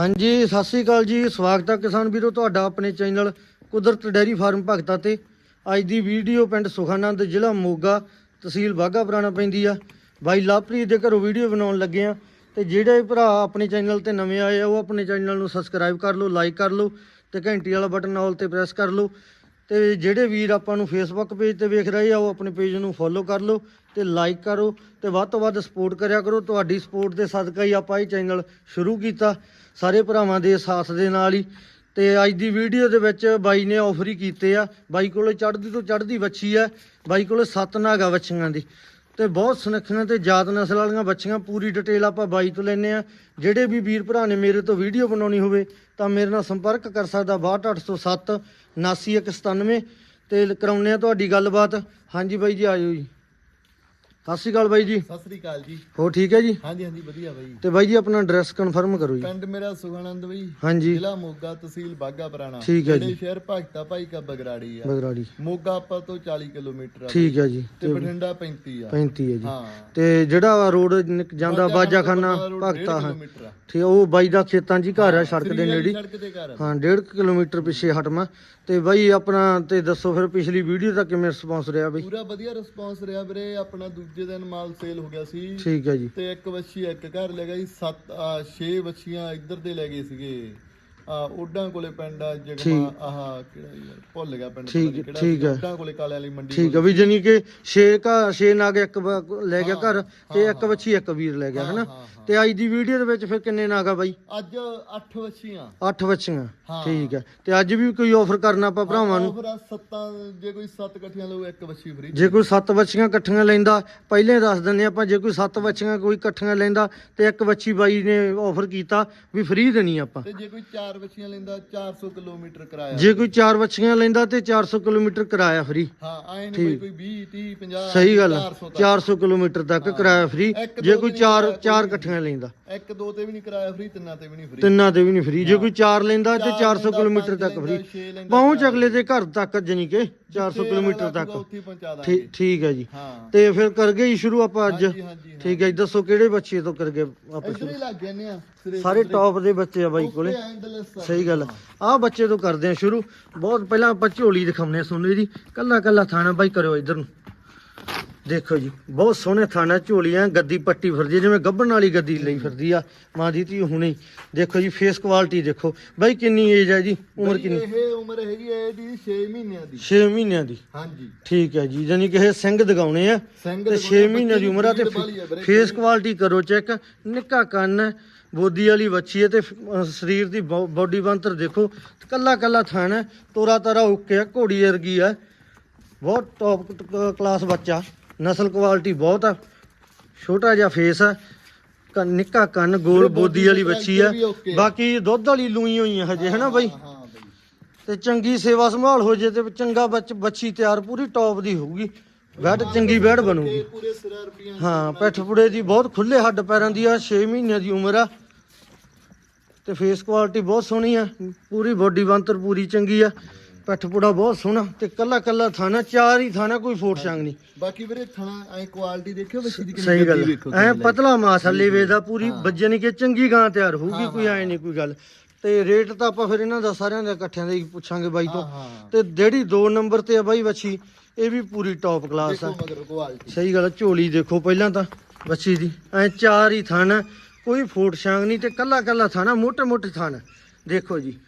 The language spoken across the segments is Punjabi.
ਹਾਂਜੀ, ਸਤਿ ਸ੍ਰੀ ਅਕਾਲ ਜੀ। ਸਵਾਗਤ ਹੈ ਕਿਸਾਨ ਵੀਰੋ, ਤੁਹਾਡਾ ਆਪਣੇ ਚੈਨਲ ਕੁਦਰਤ ਡੈਰੀ ਫਾਰਮ ਭਗਤਾ ਤੇ। ਅੱਜ ਦੀ ਵੀਡੀਓ ਪਿੰਡ ਸੁਖਾਨੰਦ, ਜ਼ਿਲ੍ਹਾ ਮੋਗਾ, ਤਹਿਸੀਲ ਬਾਘਾ ਪੁਰਾਣਾ ਪੈਂਦੀ ਆ। ਬਾਈ ਲਵਪ੍ਰੀਤ ਦੇ ਘਰੋਂ ਵੀਡੀਓ ਬਣਾਉਣ ਲੱਗੇ ਆ ਤੇ ਜਿਹੜੇ ਭਰਾ ਆਪਣੇ ਚੈਨਲ ਤੇ ਨਵੇਂ ਆਏ ਆ, ਉਹ ਆਪਣੇ ਚੈਨਲ ਨੂੰ ਸਬਸਕ੍ਰਾਈਬ ਕਰ ਲਓ, ਲਾਈਕ ਕਰ ਲਓ ਤੇ ਘੰਟੀ ਵਾਲਾ ਬਟਨ ਆਲ ਤੇ ਪ੍ਰੈਸ ਕਰ ਲਓ। ਤੇ ਜਿਹੜੇ ਵੀਰ ਆਪਾਂ ਨੂੰ ਫੇਸਬੁੱਕ ਪੇਜ ਤੇ ਵੇਖ ਰਹੇ ਆ, ਉਹ ਆਪਣੇ ਪੇਜ ਨੂੰ ਫੋਲੋ ਕਰ ਲਓ ਤੇ ਲਾਈਕ ਕਰੋ ਤੇ ਵੱਧ ਤੋਂ ਵੱਧ ਸਪੋਰਟ ਕਰਿਆ ਕਰੋ। ਤੁਹਾਡੀ ਸਪੋਰਟ ਦੇ ਸਦਕਾ ਹੀ ਆਪਾਂ ਇਹ ਚੈਨਲ ਸ਼ੁਰੂ ਕੀਤਾ। ਸਾਰੇ ਭਰਾਵਾਂ ਦੇ ਸਾਥ ਦੇ ਨਾਲ ਹੀ। ਤੇ ਅੱਜ ਦੀ ਵੀਡੀਓ ਦੇ ਵਿੱਚ ਬਾਈ ਨੇ ਆਫਰ ਹੀ ਕੀਤੇ ਆ। ਬਾਈ ਕੋਲੇ ਚੜ੍ਹਦੀ ਤੋਂ ਚੜ੍ਹਦੀ ਵੱਛੀ ਆ। ਬਾਈ ਕੋਲੇ ਸੱਤ ਨਾਗਾ ਵੱਛੀਆਂ ਦੀ। ਤੇ ਬਹੁਤ ਸੁਨੱਖੀਆਂ ਤੇ ਜਾਤ ਨਸਲ ਵਾਲੀਆਂ ਬੱਚੀਆਂ ਪੂਰੀ ਡਿਟੇਲ ਆਪਾਂ ਬਾਈ ਤੋਂ ਲੈਨੇ ਆ। ਜਿਹੜੇ ਵੀ ਵੀਰ ਭਰਾ ਨੇ ਮੇਰੇ ਤੋਂ ਵੀਡੀਓ ਬਣਾਉਣੀ ਹੋਵੇ, ਤਾਂ ਮੇਰੇ ਨਾਲ ਸੰਪਰਕ ਕਰ ਸਕਦਾ 62807 79197 ਤੇ ਕਰਾਉਨੇ ਆ ਤੁਹਾਡੀ ਗੱਲਬਾਤ। ਹਾਂਜੀ ਬਾਈ ਜੀ ਆਜੋ ਜੀ। ਸਤਿ ਸ਼੍ਰੀ ਅਕਾਲ ਬਾਈ ਜੀ। ਸਤਿ ਸ੍ਰੀ ਅਕਾਲ ਜੀ। ਹੋ ਠੀਕ ਹੈ ਜੀ? ਹਾਂਜੀ ਹਾਂਜੀ ਵਧੀਆ ਬਾਈ। ਤੇ ਬਾਈ ਜੀ ਆਪਣਾ ਐਡਰੈਸ ਕਨਫਰਮ ਕਰੋ ਜੀ। ਪਿੰਡ ਮੇਰਾ ਸੁਖਾਨੰਦ ਬਈ। ਹਾਂਜੀ। ਜ਼ਿਲ੍ਹਾ ਮੋਗਾ ਤਹਿਸੀਲ ਬਾਗਾ ਪੁਰਾਣਾ। ਠੀਕ ਹੈ ਜਿਹੜੇ ਜੀ। ਸ਼ਹਿਰ ਭਗਤਾ ਭਾਈ ਕਾ ਬਗਰਾੜੀ ਆ। ਬਗਰਾੜੀ। ਮੋਗਾ ਆਪਾਂ ਤੋਂ 40 ਕਿਲੋਮੀਟਰ ਆ ਠੀਕ ਹੈ ਜੀ। ਤੇ ਬਠਿੰਡਾ 35 ਆ। 35 ਹੈ ਜੀ। ਹਾਂ। ਤੇ ਜਿਹੜਾ ਰੋਡ ਨਿਕ- ਜਾਂਦਾ ਬਾਜਾਖਾਨਾ ਭਗਤਾ ਹਾਂ। ਠੀਕ ਉਹ ਬਾਈ ਦਾ ਖੇਤਾਂ 'ਚ ਹੀ ਘਰ ਆ ਸੜਕ ਦੇ ਨੇੜੇ। ਸੜਕ ਦੇ ਘਰ ਆ। ਹਾਂ 1.5 ਕਿਲੋਮੀਟਰ ਪਿੱਛੇ ਹਟਮਾ ਤੇ ਬਾਈ ਆਪਣਾ ਤੇ ਦੱਸੋ ਫਿਰ ਪਿਛਲੀ ਵੀਡੀਓ ਦਾ ਕਿਵੇਂ ਰਿਸਪੌਂਸ ਰਿਹਾ ਬਈ? ਪੂਰਾ ਵਧੀਆ ਰਿਸਪੌਂਸ ਰਿਹਾ ਵੀਰੇ। ਆਪਣਾ ਦੂਜੇ ਦਿਨ ਮਾਲ ਸੇਲ ਹੋ ਗਿਆ ਸੀ। ਠੀਕ ਹੈ ਜੀ। ਤੇ ਇੱਕ ਵੱਛੀ ਇੱਕ ਘਰ ਲੈ ਗਈ ਸੱਤ ਆ 6 ਵੱਛੀਆਂ ਇੱਧਰ ਦੇ ਲੈ ਗਏ ਸੀਗੇ। ਆ ਓਡਾਂ ਕੋਲੇ ਪਿੰਡ ਆ ਜਗਮਾ ਆਹ ਕਿਹੜਾ ਯਾਰ ਭੁੱਲ ਗਿਆ ਪਿੰਡ ਠੀਕ- ਪਤਾ ਨੀ ਕਿਹੜਾ ਠੀਕ ਹੈ। ਓਡਾਂ ਕੋਲੇ ਕਾਲੇ ਵਾਲੀ ਮੰਡੀ ਠੀਕ ਹੈ ਵੀ ਜਾਨੀ ਕਿ 6 ਕਾ 6 ਨਾਗ ਇੱਕ ਲੈ ਗਿਆ ਘਰ ਤੇ ਇੱਕ ਵੱਛੀ ਇੱਕ ਵੀਰ ਲੈ ਗਿਆ ਹਨਾ। ਤੇ ਅੱਜ ਦੀ ਵੀਡੀਓ ਦੇ ਵਿੱਚ ਫਿਰ ਕਿੰਨੇ ਨਾਗ ਆ ਬਾਈ? ਅੱਜ 8 ਵੱਛੀਆਂ। 8 ਵੱਛੀਆਂ ਹਾਂ। ਠੀਕ ਹੈ। ਤੇ ਅੱਜ ਵੀ ਕੋਈ ਆਫਰ ਕਰਨਾ ਆਪਾਂ ਭਰਾਵਾਂ ਨੂੰ? ਆ ਸੱਤਾਂ ਜੇ ਕੋਈ 7 ਇਕੱਠੀਆਂ ਲਊ ਇੱਕ ਵੱਛੀ ਫ੍ਰੀ ਜੇ ਕੋਈ 7 ਵੱਛੀਆਂ ਇਕੱਠੀਆਂ ਲੈਂਦਾ ਪਹਿਲੇ ਦੱਸ ਦਿੰਦੇ ਆਪਾਂ ਜੇ ਕੋਈ 7 ਵੱਛੀਆਂ ਕੋਈ ਇਕੱਠੀਆਂ ਲੈਂਦਾ ਤੇ ਇੱਕ ਵੱਛੀ ਬਾਈ ਨੇ ਆਫਰ ਕੀਤਾ ਵੀ ਫ੍ਰੀ ਦੇਣੀ ਆਪਾਂ। ਤੇ ਜੇ ਕੋਈ 4 ਵੱਛੀਆਂ ਲੈਂਦਾ 400 ਕਿਲੋਮੀਟਰ ਕਿਰਾਇਆ। ਜੇ ਕੋਈ 4 ਵੱਛੀਆਂ ਲੈਂਦਾ ਤੇ 400 ਕਿਲੋਮੀਟਰ ਕਿਰਾਇਆ ਫ੍ਰੀ ਹਾਂ ਆਏ ਨਹੀਂ ਕੋਈ 20 30 50 ਸਹੀ ਗੱਲ ਆ। 400 ਤੱਕ। 400 ਕਿਲੋਮੀਟਰ ਤੱਕ ਕਿਰਾਇਆ ਫ੍ਰੀ ਜੇ ਕੋਈ ਦਿਨ 4 ਕਿਰਾਇਆ 4 ਇਕੱਠੀਆਂ ਲੈਂਦਾ। ਇੱਕ ਦੋ ਤੇ ਵੀ ਨਹੀਂ ਕਿਰਾਇਆ ਫ੍ਰੀ ਤਿੰਨਾਂ ਤੇ ਵੀ ਨਹੀਂ ਫ੍ਰੀ ਤਿੰਨਾਂ ਤੇ ਵੀ ਨਹੀਂ ਫ੍ਰੀ ਜੇ ਕੋਈ 4 ਲੈਂਦਾ ਤੇ ਚਾਰ 400 ਲੈਂਦਾ, ਕਿਲੋਮੀਟਰ ਤੱਕ ਫ੍ਰੀ ਪਹੁੰਚ ਅਗਲੇ ਦੇ ਘਰ ਤੱਕ ਜਾਨੀ ਕਿ 400 ਕਿਲੋਮੀਟਰ ਤੱਕ। ਠੀਕ ਹੈ ਜੀ। ਤੇ ਫਿਰ ਕਰ ਗਏ ਸ਼ੁਰੂ ਆਪਾਂ ਅੱਜ। ਠੀਕ ਹੈ ਜੀ। ਦੱਸੋ ਕਿਹੜੇ ਬੱਚੇ ਤੋਂ ਕਰ ਗਏ ਆਪਾਂ ਸਿਰੇ? ਸਾਰੇ ਟੌਪ ਦੇ ਬੱਚੇ ਆ ਬਾਈ ਕੋਲੇ। ਸਹੀ ਗੱਲ ਆਹ ਬੱਚੇ ਤੋਂ ਕਰਦੇ ਆ ਸ਼ੁਰੂ। ਬਹੁਤ ਪਹਿਲਾਂ ਆਪਾਂ ਝੋਲੀ ਦਿਖਾਉਂਦੇ ਆ ਸੋਨੇ ਦੀ। ਕੱਲਾ ਕੱਲਾ ਥਾਣਾ ਬਾਈ ਕਰਿਓ ਇਧਰ ਨੂੰ। ਦੇਖੋ ਜੀ ਬਹੁਤ ਸੋਹਣੇ ਥਾਣਾ ਝੋਲੀਆਂ ਗੱਦੀ ਪੱਟੀ ਫਿਰਦੀ ਜਿਵੇਂ ਗੱਭਣ ਵਾਲੀ ਗੱਦੀ ਲਈ ਫਿਰਦੀ ਆ। ਮਾਂ ਦੀ ਧੀ ਹੁਣੇ। ਦੇਖੋ ਜੀ ਫੇਸ ਕੁਆਲਿਟੀ ਦੇਖੋ। ਬਾਈ ਕਿੰਨੀ ਏਜ ਹੈ ਜੀ? ਉਮਰ ਕਿੰਨੀ? ਇਹ ਉਮਰ ਹੈਗੀ ਹੈ ਇਹਦੀ 6 ਮਹੀਨਿਆਂ ਦੀ। 6 ਮਹੀਨਿਆਂ ਦੀ। ਹਾਂਜੀ। ਠੀਕ ਹੈ ਜੀ ਯਾਨੀ ਕਿ ਇਹ ਸਿੰਘ ਦਿਖਾਉਣੇ ਆ। ਤੇ ਦੇ 6 ਕੋਲ ਮਹੀਨਿਆਂ ਦੀ ਉਮਰ ਆ ਤੇ। ਫੇਸ ਕੁਆਲਿਟੀ ਕਰੋ ਚੈੱਕ ਨਿੱਕਾ ਕੰਨ ਹੈ ਬੋਦੀ ਵਾਲੀ ਬੱਚੀ ਹੈ ਤੇ ਸਰੀਰ ਦੀ ਬਾਡੀ ਬੰਤਰ ਦੇਖੋ। ਕੱਲਾ ਕੱਲਾ ਥਣ ਹੈ ਤੋਰਾ ਤਾਰਾ ਓਕੇ ਆ ਘੋੜੀ ਵਰਗੀ ਆ। ਬਹੁਤ ਟੌਪ ਕਲਾਸ ਬੱਚਾ। ਨਸਲ ਕੁਆਲਿਟੀ ਬਹੁਤ ਆ। ਛੋਟਾ ਜਿਹਾ ਫੇਸ ਆ। ਕੰਨ ਨਿੱਕਾ ਕੰਨ ਗੋਲ ਬੋਦੀ ਵਾਲੀ ਬੱਚੀ ਆ। ਆ। ਬਾਕੀ ਦੁੱਧ ਵਾਲੀ ਲੂਈ ਹੋਈਆਂ ਹਜੇ ਹਨਾ ਬਾਈ? ਹਾਂ ਬਈ। ਤੇ ਚੰਗੀ ਸੇਵਾ ਸੰਭਾਲ ਹੋ ਜੇ ਤੇ ਚੰਗਾ ਬੱਚ ਬੱਚੀ ਤਿਆਰ ਪੂਰੀ ਟੌਪ ਦੀ ਹੋਊਗੀ। ਬੈਡ ਚੰਗੀ ਬੈਡ ਬਣੂਗੀ। ਇਹ ਪੂਰੇ ਸਿਰਾ ਰੁਪਈਆ ਹਾਂ ਪਿੱਠ ਪੁੜੇ ਦੀ ਬਹੁਤ ਖੁੱਲੇ ਹੱਡ ਪੈਰਾਂ ਦੀ ਆ 6 ਮਹੀਨਿਆਂ ਦੀ ਉਮਰ ਆ। ਤੇ ਫੇਸ ਕੁਆਲਿਟੀ ਬਹੁਤ ਸੋਹਣੀ ਆ। ਪੂਰੀ ਬੋਡੀ ਬੰਤਰ ਪੂਰੀ ਚੰਗੀ ਆ। ਪਿੱਠ ਪੁੜਾ ਬਹੁਤ ਸੋਹਣਾ ਤੇ ਕੱਲਾ ਕੱਲਾ ਥਾਣਾ ਚਾਰ ਹੀ ਥਾਣਾ ਕੋਈ ਫੋਟ ਛਾਂਗ ਨਹੀਂ। ਬਾਕੀ ਵੀਰੇ ਥਣਾ ਐ ਕੁਆਲਿਟੀ ਦੇਖਿਓ ਬੱਚੀ ਦੀ ਸਹੀ ਗੱਲ ਵੇਖੋ ਐ ਪਤਲਾ ਮਾਸ ਹੱਲੇ ਵੇਦਾ ਪੂਰੀ ਵੱਜਣ ਕਿ ਚੰਗੀ ਗਾਂ ਤਿਆਰ ਹੋਊਗੀ ਕੋਈ ਐ ਨਹੀਂ ਕੋਈ ਗੱਲ। ਤੇ ਰੇਟ ਤਾਂ ਆਪਾਂ ਫਿਰ ਇਹਨਾਂ ਦਾ ਸਾਰਿਆਂ ਦੇ ਇਕੱਠਿਆਂ ਦੇ ਹੀ ਪੁੱਛਾਂਗੇ ਬਾਈ ਤੋਂ। ਤੇ ਜਿਹੜੀ 2 ਨੰਬਰ ਤੇ ਆ ਬਾਈ ਵੱਛੀ ਇਹ ਵੀ ਪੂਰੀ ਟੌਪ ਕਲਾਸ ਆ। ਸਹੀ ਗੱਲ ਝੋਲੀ ਦੇਖੋ ਪਹਿਲਾਂ ਤਾਂ ਬੱਚੀ ਦੀ। ਐ ਚਾਰ ਹੀ ਥਣ ਕੋਈ ਫੋਟ ਛਾਂਗ ਨਹੀਂ ਤੇ ਕੱਲਾ ਕੱਲਾ ਥਾਣਾ ਮੋਟੇ ਮੋਟੇ ਥਣ। ਦੇਖੋ ਜੀ।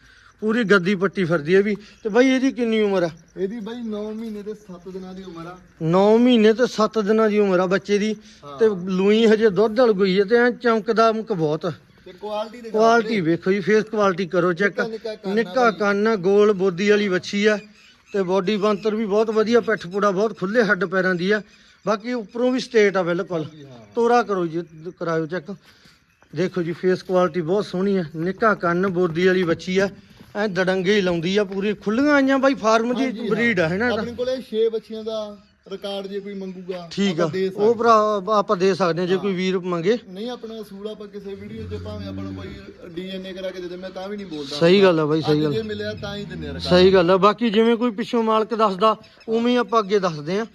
ਪੂਰੀ ਗੱਦੀ ਪੱਟੀ ਫਿਰਦੀ ਹੈ ਵੀ। ਤੇ ਬਾਈ ਇਹਦੀ ਕਿੰਨੀ ਉਮਰ ਆ? ਇਹਦੀ ਬਾਈ 9 ਮਹੀਨੇ ਤੇ 7 ਦਿਨਾਂ ਦੀ ਉਮਰ ਆ। 9 ਮਹੀਨੇ ਤੇ 7 ਦਿਨਾਂ ਦੀ ਉਮਰ ਆ ਬੱਚੇ ਦੀ। ਤੇ ਲੂਈ ਹਜੇ ਦੁੱਧ ਡਲ ਗਈ ਹੈ ਤੇ ਐ ਚਮਕਦਾ ਮੁਕ ਬਹੁਤ। ਤੇ ਕੁਆਲਿਟੀ ਦੇ ਕੁਆਲਿਟੀ ਵੇਖੋ ਜੀ ਫੇਸ ਕੁਆਲਿਟੀ ਕਰੋ ਚੈੱਕ ਨਿੱਕਾ ਕੰਨ ਗੋਲ ਬੋਦੀ ਵਾਲੀ ਵੱਛੀ ਆ। ਤੇ ਬੋਡੀ ਬੰਤਰ ਵੀ ਬਹੁਤ ਵਧੀਆ ਪਿੱਠ ਪੂੜਾ ਬਹੁਤ ਖੁੱਲੇ ਹੱਡ ਪੈਰਾਂ ਦੀ ਆ। ਬਾਕੀ ਉੱਪਰੋਂ ਵੀ ਸਟੇਟ ਆ ਬਿਲਕੁਲ। ਤੋਰਾ ਕਰੋ ਜੀ ਕਰਾਇਓ ਚੈੱਕ ਦੇਖੋ ਜੀ ਫੇਸ ਕੁਆਲਿਟੀ ਬਹੁਤ ਸੋਹਣੀ ਆ। ਨਿੱਕਾ ਕੰਨ ਬੋਦੀ ਵਾਲੀ ਬੱਚੀ ਆ। ਐ ਦੜੰਗੇ ਹੀ ਲਾਉਂਦੀ ਆ ਪੂਰੀ ਖੁੱਲੀਆਂ ਆਈਆਂ ਬਾਈ ਫਾਰਮ ਦੀ ਬਰੀਡ ਆ ਹੈ ਨਾ? ਆਪਣੇ ਕੋਲੇ 6 ਬੱਚੀਆਂ ਦਾ ਰਿਕਾਰਡ ਜੇ ਕੋਈ ਮੰਗੂਗਾ ਠੀਕ ਆ। ਆਪਾਂ ਦੇ ਉਹ ਭਰਾ ਆਪਾਂ ਦੇ ਸਕਦੇ ਹਾਂ ਜੇ ਕੋਈ ਵੀਰ ਮੰਗੇ। ਨਹੀਂ ਆਪਣਾ ਅਸੂਲ ਆਪਾਂ ਕਿਸੇ ਵੀਡੀਓ 'ਚ ਭਾਵੇਂ ਆਪਾਂ ਨੂੰ ਕੋਈ ਡੀਐਨਏ ਕਰਾ ਕੇ ਦੇ ਦੇ ਮੈਂ ਤਾਂ ਵੀ ਨਹੀਂ ਬੋਲਦਾ। ਸਹੀ ਗੱਲ ਆ ਬਾਈ ਸਹੀ ਅੱਜ ਗੱਲ। ਜੇ ਮਿਲਿਆ ਤਾਂ ਹੀ ਦਿੰਨੇ ਰਿਕਾਰਡ ਸਹੀ ਗੱਲ ਆ ਬਾਕੀ ਜਿਵੇਂ ਕੋਈ ਪਿੱਛੋਂ ਮਾਲਕ ਦੱਸਦਾ ਉਵੇਂ ਹੀ ਆਪਾਂ ਅੱਗੇ ਦੱਸਦੇ ਆ।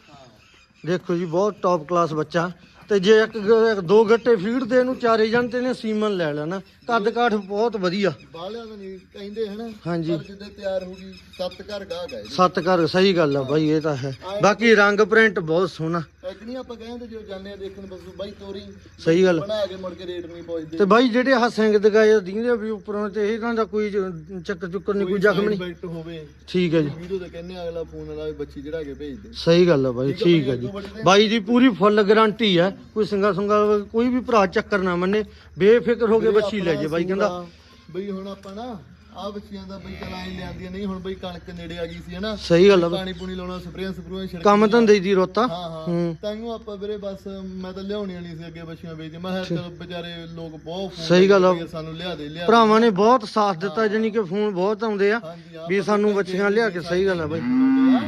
ਦੇਖੋ ਜੀ ਬਹੁਤ ਟੌਪ ਕਲਾਸ ਬੱਚਾ। ਤੇ ਜੇ ਇੱਕ ਗ- ਦੋ ਗੱਟੇ ਫੀਡ ਦੇ ਨੂੰ ਚਾਰੇ ਜਣ ਨੇ ਸੀਮਨ ਲੈ ਲੈਣਾ। ਕੱਦ ਕਾਠ ਬਹੁਤ ਵਧੀਆ। ਬਾਲਿਆਂ ਦਾ ਨਹੀਂ ਕਹਿੰਦੇ ਹਨਾ ਹਾਂਜੀ। ਪਰ ਜਿੱਦੇ ਤਿਆਰ ਹੋ ਗਈ ਸੱਤ ਘਰ ਗਾਹ ਗਏ ਸੱਤ ਘਰ ਸਹੀ ਗੱਲ ਆ ਬਾਈ ਇਹ ਤਾਂ ਹੈ। ਬਾਕੀ ਰੰਗ ਪ੍ਰਿੰਟ ਬਹੁਤ ਸੋਹਣਾ। ਇੱਕ ਨਹੀਂ ਆਪਾਂ ਕਹਿੰਦੇ ਜੋ ਜਾਂਦੇ ਆ ਦੇਖਣ ਬਸ ਬਾਈ ਤੋਰੀ ਸਹੀ ਗੱਲ ਬਣਾ ਕੇ ਮੁੜ ਕੇ ਰੇਟ ਨਹੀਂ ਪੁੱਛਦੇ। ਤੇ ਬਾਈ ਜਿਹੜੇ ਆਹ ਸਿੰਘ ਦਗਾਏ ਦੀਂਦੇ ਵੀ ਉੱਪਰੋਂ ਤੇ ਇਹਨਾਂ ਦਾ ਕੋਈ ਜ- ਚੱਕਰ ਚੁੱਕਰ ਨਹੀਂ ਕੋਈ ਜ਼ਖਮ ਨਹੀਂ। ਇਫੈਕਟ ਹੋਵੇ ਠੀਕ ਹੈ ਜੀ। ਵੀਡੀਓ ਤੇ ਕਹਿੰਦੇ ਆ, ਅਗਲਾ ਫੋਨ ਵਾਲਾ ਵੀ ਬੱਚੀ ਚੜਾ ਕੇ ਭੇਜ ਦੇ। ਸਹੀ ਗੱਲ ਆ ਬਾਈ ਠੀਕ ਹੈ ਜੀ। ਬਾਈ ਦੀ ਪੂਰੀ ਫੁੱਲ ਗਾਰੰਟੀ ਹੈ ਕੋਈ ਸਿੰਗਾ ਸੁੰਗਾ ਕੋਈ ਵੀ ਭਰਾ ਚੱਕਰ ਨਾ ਮੰਨੇ ਬੇਫਿਕਰ ਹੋ ਕੇ ਬੱਚੀ ਲੈ ਜੇ ਬਾਈ ਕਹਿੰਦਾ। ਬਈ ਹੁਣ ਆਪਾਂ ਨਾ ਆ ਬੱਚੀਆਂ ਦਾ ਬਈ ਚਲਾਈ ਲਿਆਂਦੀਆਂ ਨਹੀਂ ਹੁਣ ਬਈ ਕਣਕ ਨੇੜੇ ਆ ਗਈ ਸੀ ਹਨਾ? ਸਹੀ ਗੱਲ ਆ ਬਾਈ। ਪਾਣੀ ਪੂਣੀ ਲਾਉਣਾ ਸਪਰੇਆਂ ਸਪਰੂਆਂ ਛਿੜਕ ਕੰਮ ਧੰਦੇ ਦੀ ਰੋਤਾ। ਹਾਂ ਹਾਂ। ਹੂੰ। ਤਾਂਨੂੰ ਆਪਾਂ ਵੀਰੇ ਬਸ ਮੈਂ ਤਾਂ ਲਿਆਉਣੀ ਵਾਲੀ ਸੀ ਅੱਗੇ ਬੱਚੀਆਂ ਵੇਚਦੇ ਮੈਂ ਕਿਹਾ ਚਲੋ ਵਿਚਾਰੇ ਲੋਕ ਬਹੁਤ ਫੋਨ ਸਹੀ ਗੱਲ ਆ। ਕਰਦੇ ਸਾਨੂੰ ਲਿਆ ਦੇ ਲਿਆ ਦੇ। ਭਰਾਵਾਂ ਨੇ ਬਹੁਤ ਸਾਥ ਦਿੱਤਾ ਜਾਨੀ ਕਿ ਫੋਨ ਬਹੁਤ ਆਉਂਦੇ ਆ ਹਾਂਜੀ ਵੀ ਸਾਨੂੰ ਬੱਚੀਆਂ ਲਿਆ ਕੇ ਸਹੀ ਗੱਲ ਆ ਬਾਈ।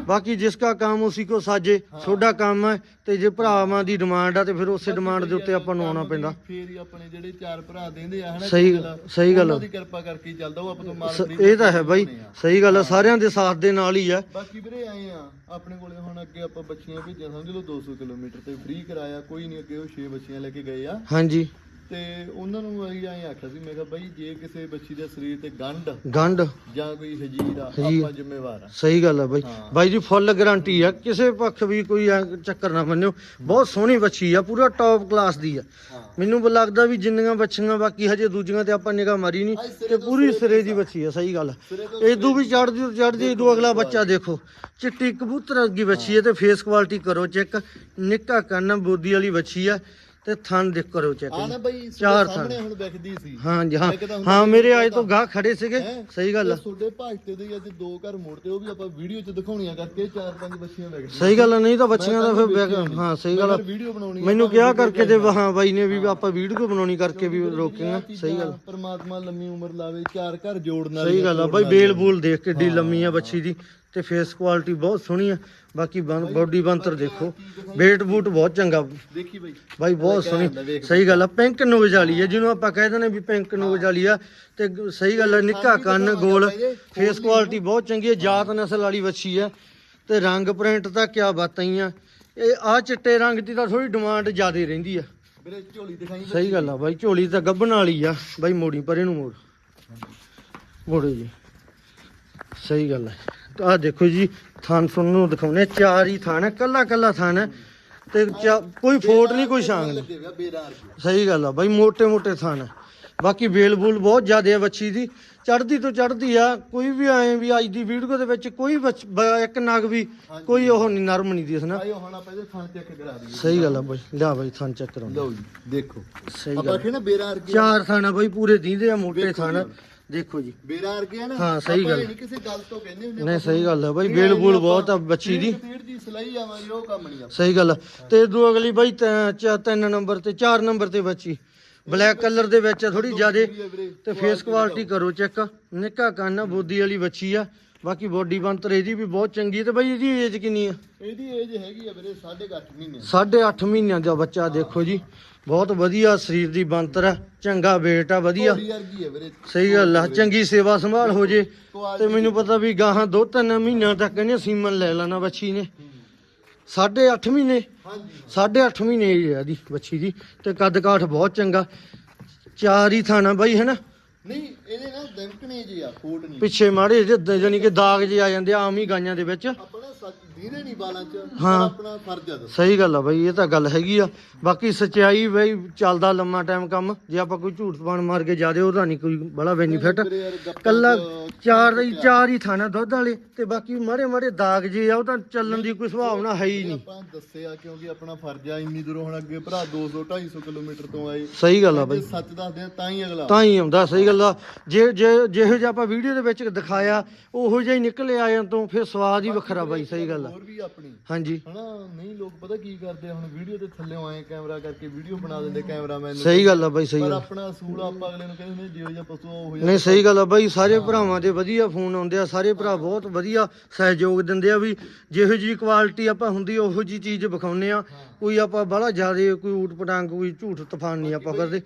ਬਾਕੀ ਜਿਸ ਕੰਮ ਉਸੀ ਕੋ ਸਾਜੇ। ਤੁਹਾਡਾ ਕੰਮ ਹੈ ਤੇ ਜੇ ਭਰਾਵਾਂ ਦੀ ਡਿਮਾਂਡ ਆ ਤੇ ਫਿਰ ਉਸੇ ਡਿਮਾਂਡ ਦੇ ਉੱਤੇ ਆਪਾਂ ਨੂੰ ਆਉਣਾ ਪੈਂਦਾ। ਫੇਰ ਹੀ ਆਪਣੇ ਜਿਹੜੇ ਚਾਰ ਭਰਾ ਦਿੰਦੇ ਆ ਹਨਾ ਸਹੀ- ਗੱਲ ਆ, ਸਹੀ ਗੱਲ ਆ। ਉਹਨਾਂ ਦੀ ਕਿਰਪਾ ਕਰਕੇ ਹੀ ਚੱਲਦਾ ਉਹ ਆਪਾਂ ਤੋਂ ਮਾਲ ਸ- ਇਹ ਤਾਂ ਹੈ ਬਾਈ ਸਹੀ ਗੱਲ ਆ ਸਾਰਿਆਂ ਦੇ ਸਾਥ ਦੇ ਨਾਲ ਹੀ ਆ। ਬਾਕੀ ਵੀਰੇ ਆਏ ਆ ਆਪਣੇ ਕੋਲੇ ਹੁਣ ਅੱਗੇ ਆਪਾਂ ਬੱਚੀਆਂ ਭੇਜੀਆਂ ਸਮਝ ਲਓ 200 ਕਿਲੋਮੀਟਰ ਤੇ ਫ੍ਰੀ ਕਰਾਇਆ ਕੋਈ ਨਹੀਂ ਅੱਗੇ ਉਹ 6 ਬੱਚੀਆਂ ਲੈ ਕੇ ਗਏ ਆ। ਹਾਂਜੀ। ਤੇ ਉਹਨਾਂ ਨੂੰ ਅਸੀਂ ਐਂ ਆਖਿਆ ਸੀ ਮੈਂ ਕਿਹਾ ਬਾਈ ਜੇ ਕਿਸੇ ਬੱਚੀ ਦੇ ਸਰੀਰ ਤੇ ਗੰਢ ਗੰਢ। ਜਾਂ ਕੋਈ ਹਜੀਰ ਆ ਹਜੀਰ। ਆਪਾਂ ਜ਼ਿੰਮੇਵਾਰ ਆ। ਸਹੀ ਗੱਲ ਆ ਬਾਈ। ਹਾਂ। ਬਾਈ ਦੀ ਫੁੱਲ ਗਾਰੰਟੀ ਆ। ਕਿਸੇ ਪੱਖ ਵੀ ਕੋਈ ਐਂ ਚੱਕਰ ਨਾ ਮੰਨਿਓ। ਬਹੁਤ ਸੋਹਣੀ ਬੱਚੀ ਆ ਪੂਰਾ ਟੌਪ ਕਲਾਸ ਦੀ ਆ। ਹਾਂ। ਮੈਨੂੰ ਵੀ ਲੱਗਦਾ ਵੀ ਜਿੰਨੀਆਂ ਬੱਚੀਆਂ ਬਾਕੀ ਹਜੇ ਦੂਜੀਆਂ ਤੇ ਆਪਾਂ ਨਿਗਾਹ ਮਾਰੀ ਨਹੀਂ ਤੇ ਪੂਰੀ ਸਿਰੇ ਦੀ ਬੱਚੀ ਆ ਸਹੀ ਗੱਲ ਸਿਰੇ ਤੋਂ ਇਦੋਂ ਵੀ ਚੜਦੀ ਤੋਂ ਚੜਦੀ ਇਦੋਂ ਅਗਲਾ ਬੱਚਾ ਦੇਖੋ। ਚਿੱਟੀ ਕਬੂਤਰ ਅੱਗੀ ਬੱਚੀ ਹੈ ਤੇ ਫੇਸ ਕੁਆਲਿਟੀ ਕਰੋ ਚੈੱਕ। ਨਿੱਕਾ ਕੰਨ ਬੋਦੀ ਵਾਲੀ ਬੱਚੀ ਆ। ਤੇ ਥਣ ਦੇਖ ਕਰੋ ਚੈੱਕ ਆ ਨਾ ਬਾਈ ਚਾਰ ਸਾਹਮਣੇ ਹੁਣ ਵਿਖਦੀ ਸੀ। ਹਾਂ ਜੀ ਹਾਂ। ਇੱਕ ਤਾਂ ਹੁੰਦਾ ਹਾਂ ਮੇਰੇ ਆਏ ਤੋਂ ਗਾਹ ਖੜੇ ਸੀਗੇ। ਹੈਂ? ਸਹੀ ਗੱਲ ਆ। ਤੇ ਤੁਹਾਡੇ ਭਾਜਤੇ ਦੇ ਅੱਜ ਦੋ ਘਰ ਮੋੜਤੇ ਉਹ ਵੀ ਆਪਾਂ ਵੀਡੀਓ 'ਚ ਦਿਖਾਉਣੀਆਂ ਕਰਕੇ ਚਾਰ ਪੰਜ ਬੱਚੀਆਂ ਵਿਖਦੀਆਂ ਸਹੀ ਗੱਲ ਆ ਨਹੀਂ ਤਾਂ ਬੱਚੀਆਂ ਦਾ ਫਿਰ ਹਾਂ ਸਹੀ ਗੱਲ ਆ। ਵੀਡੀਓ ਬਣਾਉਣੀ ਆ, ਮੈਨੂੰ ਕਿਹਾ ਕਰਕੇ ਤੇ ਹਾਂ ਬਾਈ ਨੇ ਵੀ ਆਪਾਂ ਵੀਡੀਓ ਬਣਾਉਣੀ ਕਰਕੇ ਵੀ ਰੋਕੀਆਂ ਸਹੀ ਗੱਲ। ਪਰਮਾਤਮਾ ਲੰਮੀ ਉਮਰ ਲਾਵੇ ਚਾਰ ਘਰ ਜੋੜਨ ਵਾਲੀ ਸਹੀ ਗੱਲ ਆ ਬਾਈ ਬੇਲ ਬੂਲ ਦੇਖ ਕਿੱਡੀ ਲੰਮੀ ਆ ਬੱਚੀ ਦੀ। ਤੇ ਫੇਸ ਕੁਆਲਿਟੀ ਬਹੁਤ ਸੋਹਣੀ ਆ। ਬਾਕੀ ਬੋਡੀ ਬੰਤਰ ਦੇਖੋ। weight ਬੂਟ ਬਹੁਤ ਚੰਗਾ। ਦੇਖੀ ਬਾਈ। ਬਾਈ ਬਹੁਤ ਸੋਹਣੀ। ਸਹੀ ਗੱਲ ਆ ਪਿੰਕ ਨੋਜ਼ ਵਾਲੀ ਆ ਜਿਹਨੂੰ ਆਪਾਂ ਕਹਿ ਦਿੰਦੇ ਵੀ ਪਿੰਕ ਨੋਜ਼ ਵਾਲੀ ਆ ਤੇ ਸਹੀ ਗੱਲ ਆ ਨਿੱਕਾ ਕੰਨ ਗੋਲ ਫੇਸ ਕੁਆਲਿਟੀ ਬਹੁਤ ਚੰਗੀ ਹੈ ਜਾਤ ਨਸਲ ਵਾਲੀ ਵੱਛੀ ਆ ਤੇ ਰੰਗ ਪ੍ਰਿੰਟ ਤਾਂ ਕਿਆ ਬਾਤਾਂ ਹੀ ਆ। ਇਹ ਆ ਚਿੱਟੇ ਰੰਗ ਦੀ ਤਾਂ ਥੋੜੀ ਡਿਮਾਂਡ ਜ਼ਿਆਦਾ ਰਹਿੰਦੀ ਆ। ਵੀਰੇ ਝੋਲੀ ਦਿਖਾਈ ਸਹੀ ਗੱਲ ਆ ਬਾਈ ਝੋਲੀ ਤਾਂ ਗੱਬਣ ਵਾਲੀ ਆ। ਬਾਈ ਮੋੜੀ ਪਰੇ ਨੂੰ ਮੋੜ। ਮੋੜੋ ਜੀ। ਸਹੀ ਗੱਲ ਹੈ ਆ ਦੇਖੋ ਜੀ ਥਾਨ ਸੁਣਨ ਨੂੰ ਦਿਖਾਉਨੇ ਚਾਰ ਹੀ ਥਾਨ ਹੈ ਕੱਲਾ ਕੱਲਾ ਥਾਨ ਹੈ ਤੇ ਕੋਈ ਫੋਟ ਨਹੀਂ ਕੋਈ ਸ਼ਾਂਗ ਨਹੀਂ। ਸਹੀ ਗੱਲ ਆ ਬਾਈ ਮੋٹے ਮੋٹے ਥਾਨ ਹੈ ਬਾਕੀ ਵੇਲ ਬੂਲ ਬਹੁਤ ਜ਼ਿਆਦਾ ਹੈ ਵੱਛੀ ਦੀ। ਚੜਦੀ ਤੋਂ ਚੜਦੀ ਆ ਕੋਈ ਵੀ ਐ ਵੀ ਅੱਜ ਦੀ ਵੀਡੀਓ ਦੇ ਵਿੱਚ ਕੋਈ ਇੱਕ ਨਗ ਵੀ ਕੋਈ ਉਹ ਨਹੀਂ ਨਰਮ ਨਹੀਂ ਦੀ ਆਇਓ ਹੁਣ ਸਹੀ ਗੱਲ ਆ ਬਾਈ ਲਿਆ ਬਾਈ ਥਾਨ ਚੈੱਕ ਕਰਾਉਂਦਾ ਲਓ ਜੀ ਦੇਖੋ। ਸਹੀ ਗੱਲ ਆ। ਕਿਹਨੇ 12 ਰੁਪਏ ਚਾਰ ਥਾਨ ਆ ਬਾਈ ਪੂਰੇ ਦੀਂਦੇ ਆ ਮੋٹے ਥਾਨ ਆ। ਦੇਖੋ ਜੀ। ਬੇਰਾਰ ਕੀ ਹੈ ਨਾ ਹਾਂ, ਸਹੀ ਆਪਾਂ ਗੱਲ। ਇਹ ਨਹੀਂ ਕਿਸੇ ਗੱਲ ਤੋਂ ਕਹਿੰਦੇ ਹੁੰਦੇ ਨਹੀਂ ਸਹੀ ਗੱਲ ਆ ਬਾਈ ਬੇਲ ਬੂਲ ਬਹੁਤ ਆ ਬੱਚੀ ਦੀ। ਤੀਰ ਦੀ ਸਲਾਈ ਆਵਾਂਗੇ ਉਹ ਕੰਮ ਨਹੀਂ ਆ। ਸਹੀ ਗੱਲ ਆ। ਤੇ ਦੂ ਅਗਲੀ ਬਾਈ ਤੈ- ਚਾ- ਤਿੰਨ ਨੰਬਰ ਤੇ ਚਾਰ ਨੰਬਰ ਤੇ ਬੱਚੀ। ਬਲੈਕ ਕਲਰ ਦੇ ਵਿੱਚ ਥੋੜੀ ਜ਼ਿਆਦੇ। ਤੇ ਫੇਸ ਕੁਆਲਿਟੀ ਕਰੋ ਚੈੱਕ। ਨਿੱਕਾ ਕੰਨ ਬੋਦੀ ਵਾਲੀ ਬੱਚੀ ਆ। ਬਾਕੀ ਬੋਡੀ ਬੰਤਰ ਇਹਦੀ ਵੀ ਬਹੁਤ ਚੰਗੀ ਤੇ ਬਾਈ ਇਹਦੀ ਏਜ ਕਿੰਨੀ ਆ ਇਹਦੀ ਏਜ ਹੈਗੀ ਆ ਵੀਰੇ 8.5 ਮਹੀਨੇ 8.5 ਮਹੀਨਿਆਂ ਦਾ। ਬੱਚਾ ਦੇਖੋ ਜੀ। ਬਹੁਤ ਵਧੀਆ ਸਰੀਰ ਦੀ ਬੰਤਰ ਆ ਚੰਗਾ weight ਆ ਵਧੀਆ। ਸਹੀ ਗੱਲ ਆ ਚੰਗੀ ਸੇਵਾ ਸੰਭਾਲ ਹੋ ਜੇ। ਤੇ ਮੈਨੂੰ ਪਤਾ ਵੀ ਗਾਹਾਂ ਦੋ ਤਿੰਨ ਮਹੀਨਿਆਂ ਤੱਕ ਇਹਨੇ ਸੀਮਨ ਲੈ ਲੈਣਾ ਬੱਚੀ ਨੇ। ਸਾਢੇ 8 ਮਹੀਨੇ। ਹਾਂਜੀ। ਸਾਢੇ 8 ਮਹੀਨੇ age ਆ ਦੀ ਬੱਚੀ ਦੀ। ਤੇ ਕੱਦ ਕਾਠ ਬਹੁਤ ਚੰਗਾ। ਚਾਰ ਹੀ ਥਾਣਾ ਬਾਈ ਹੈਨਾ ਨਹੀਂ ਇਹਦੇ ਨਾਲ ਦਮਕਣੇ ਜੀ ਆ ਫੋਟ ਨਹੀਂ। ਪਿੱਛੇ ਮਾੜੇ ਜਿਹੇ ਜਾਨੀ ਕਿ ਦਾਗ ਜੇ ਆ ਜਾਂਦੇ ਆ ਆਮ ਹੀ ਗਾਈਆਂ ਦੇ ਵਿੱਚ। ਆਪਣਾ ਸੱਚ ਦੀਨੇ ਨਹੀਂ ਬਾਲਾਂ ਚ ਪਰ ਹਾਂ। ਆਪਣਾ ਫਰਜ਼ ਆ ਦੱਸੋ। ਸਹੀ ਗੱਲ ਆ ਬਾਈ ਇਹ ਤਾਂ ਗੱਲ ਹੈਗੀ ਆ। ਬਾਕੀ ਸਚਾਈ ਬਈ ਚੱਲਦਾ ਲੰਮਾ ਟਾਈਮ ਕੰਮ। ਜੇ ਆਪਾਂ ਕੋਈ ਝੂਠ ਪਾਣ ਮਾਰ ਕੇ ਜਾਦੇ ਉਹਦਾ ਨਹੀਂ ਕੋਈ ਬੜਾ ਬੈਨੀਫਿਟ। ਕੱਲਾ ਚਾਰ ਹੀ ਚਾਰ ਹੀ ਥਾਣਾ ਦੁੱਧ ਵਾਲੇ ਤੇ ਬਾਕੀ ਮਾੜੇ ਮਾੜੇ ਦਾਗ ਜੇ ਆ ਉਹ ਤਾਂ ਚੱਲਣ ਦੀ ਕੋਈ ਸੰਭਾਵਨਾ ਹੈ ਹੀ ਨਹੀਂ। ਆਪਾਂ ਦੱਸਿਆ ਕਿਉਂਕਿ ਆਪਣਾ ਫਰਜ਼ ਆ ਇੰਨੀ ਦੂਰੋਂ ਹੁਣ ਅੱਗੇ ਭਰਾ 200 250 ਕਿਲੋਮੀਟਰ ਤੋਂ ਆਏ। ਸਹੀ ਗੱਲ ਆ ਜੇ ਬਾਈ ਸੱਚ ਦੱਸਦੇ ਆ ਤਾਂ ਹੀ ਅਗਲਾ ਤਾਂ ਹੀ ਆਉਂਦਾ ਸਹੀ ਗੱਲ ਆ। ਜੇ ਜੇ ਜਿਹੋ ਜਿਹਾ ਆਪਾਂ ਵੀਡੀਓ ਦੇ ਵਿੱਚ ਦਿਖਾਇਆ ਉਹੋ ਜਿਹਾ ਹੀ ਨਿਕਲੇ ਆਇਆਂ ਤੋਂ ਫਿਰ ਸਵਾਦ ਹੀ ਵੱਖਰਾ ਬਾਈ ਸਹੀ ਗੱਲ ਆ। ਹੋਰ ਵੀ ਆਪਣੀ। ਹਾਂਜੀ। ਹਨਾ ਨਹੀਂ ਲੋਕ ਪਤਾ ਕੀ ਕਰਦੇ ਆ ਹੁਣ ਵੀਡੀਓ ਦੇ ਥੱਲੇ ਆਏ ਕੈਮਰਾ ਕਰਕੇ ਵੀਡੀਓ ਬਣਾ ਦਿੰਦੇ ਕੈਮਰਾਮੈਨ ਨੂੰ। ਸਹੀ ਗੱਲ ਆ ਬਾਈ ਸਹੀ ਪਰ ਗੱਲ। ਆਪਣਾ ਅਸੂਲ ਆਪਾਂ ਅਗਲੇ ਨੂੰ ਕਹਿੰਦੇ ਹੁੰਦੇ ਜਿਹੋ ਜਿਹਾ ਪਸ਼ੂ ਆ ਉਹ ਨਹੀਂ ਸਹੀ ਗੱਲ ਆ ਬਾਈ ਸਾਰੇ ਭਰਾਵਾਂ ਦੇ ਵਧੀਆ ਫੋਨ ਆਉਂਦੇ ਆ ਸਾਰੇ ਭਰਾ ਬਹੁਤ ਵਧੀਆ ਸਹਿਯੋਗ ਦਿੰਦੇ ਆ ਵੀ ਜਿਹੋ ਜੀ ਕੁਆਲਿਟੀ ਆਪਾਂ ਹੁੰਦੀ ਉਹੋ ਜੀ ਚੀਜ਼ ਵਿਖਾਉਂਦੇ ਆ। ਕੋਈ ਆਪਾਂ ਬੜਾ ਜ਼ਿਆਦਾ ਕੋਈ ਊਟ ਪਟਾਂਗ ਕੋਈ ਝੂਠ ਤੂਫਾਨ ਨਹੀਂ ਆਪਾਂ ਕਰਦੇ।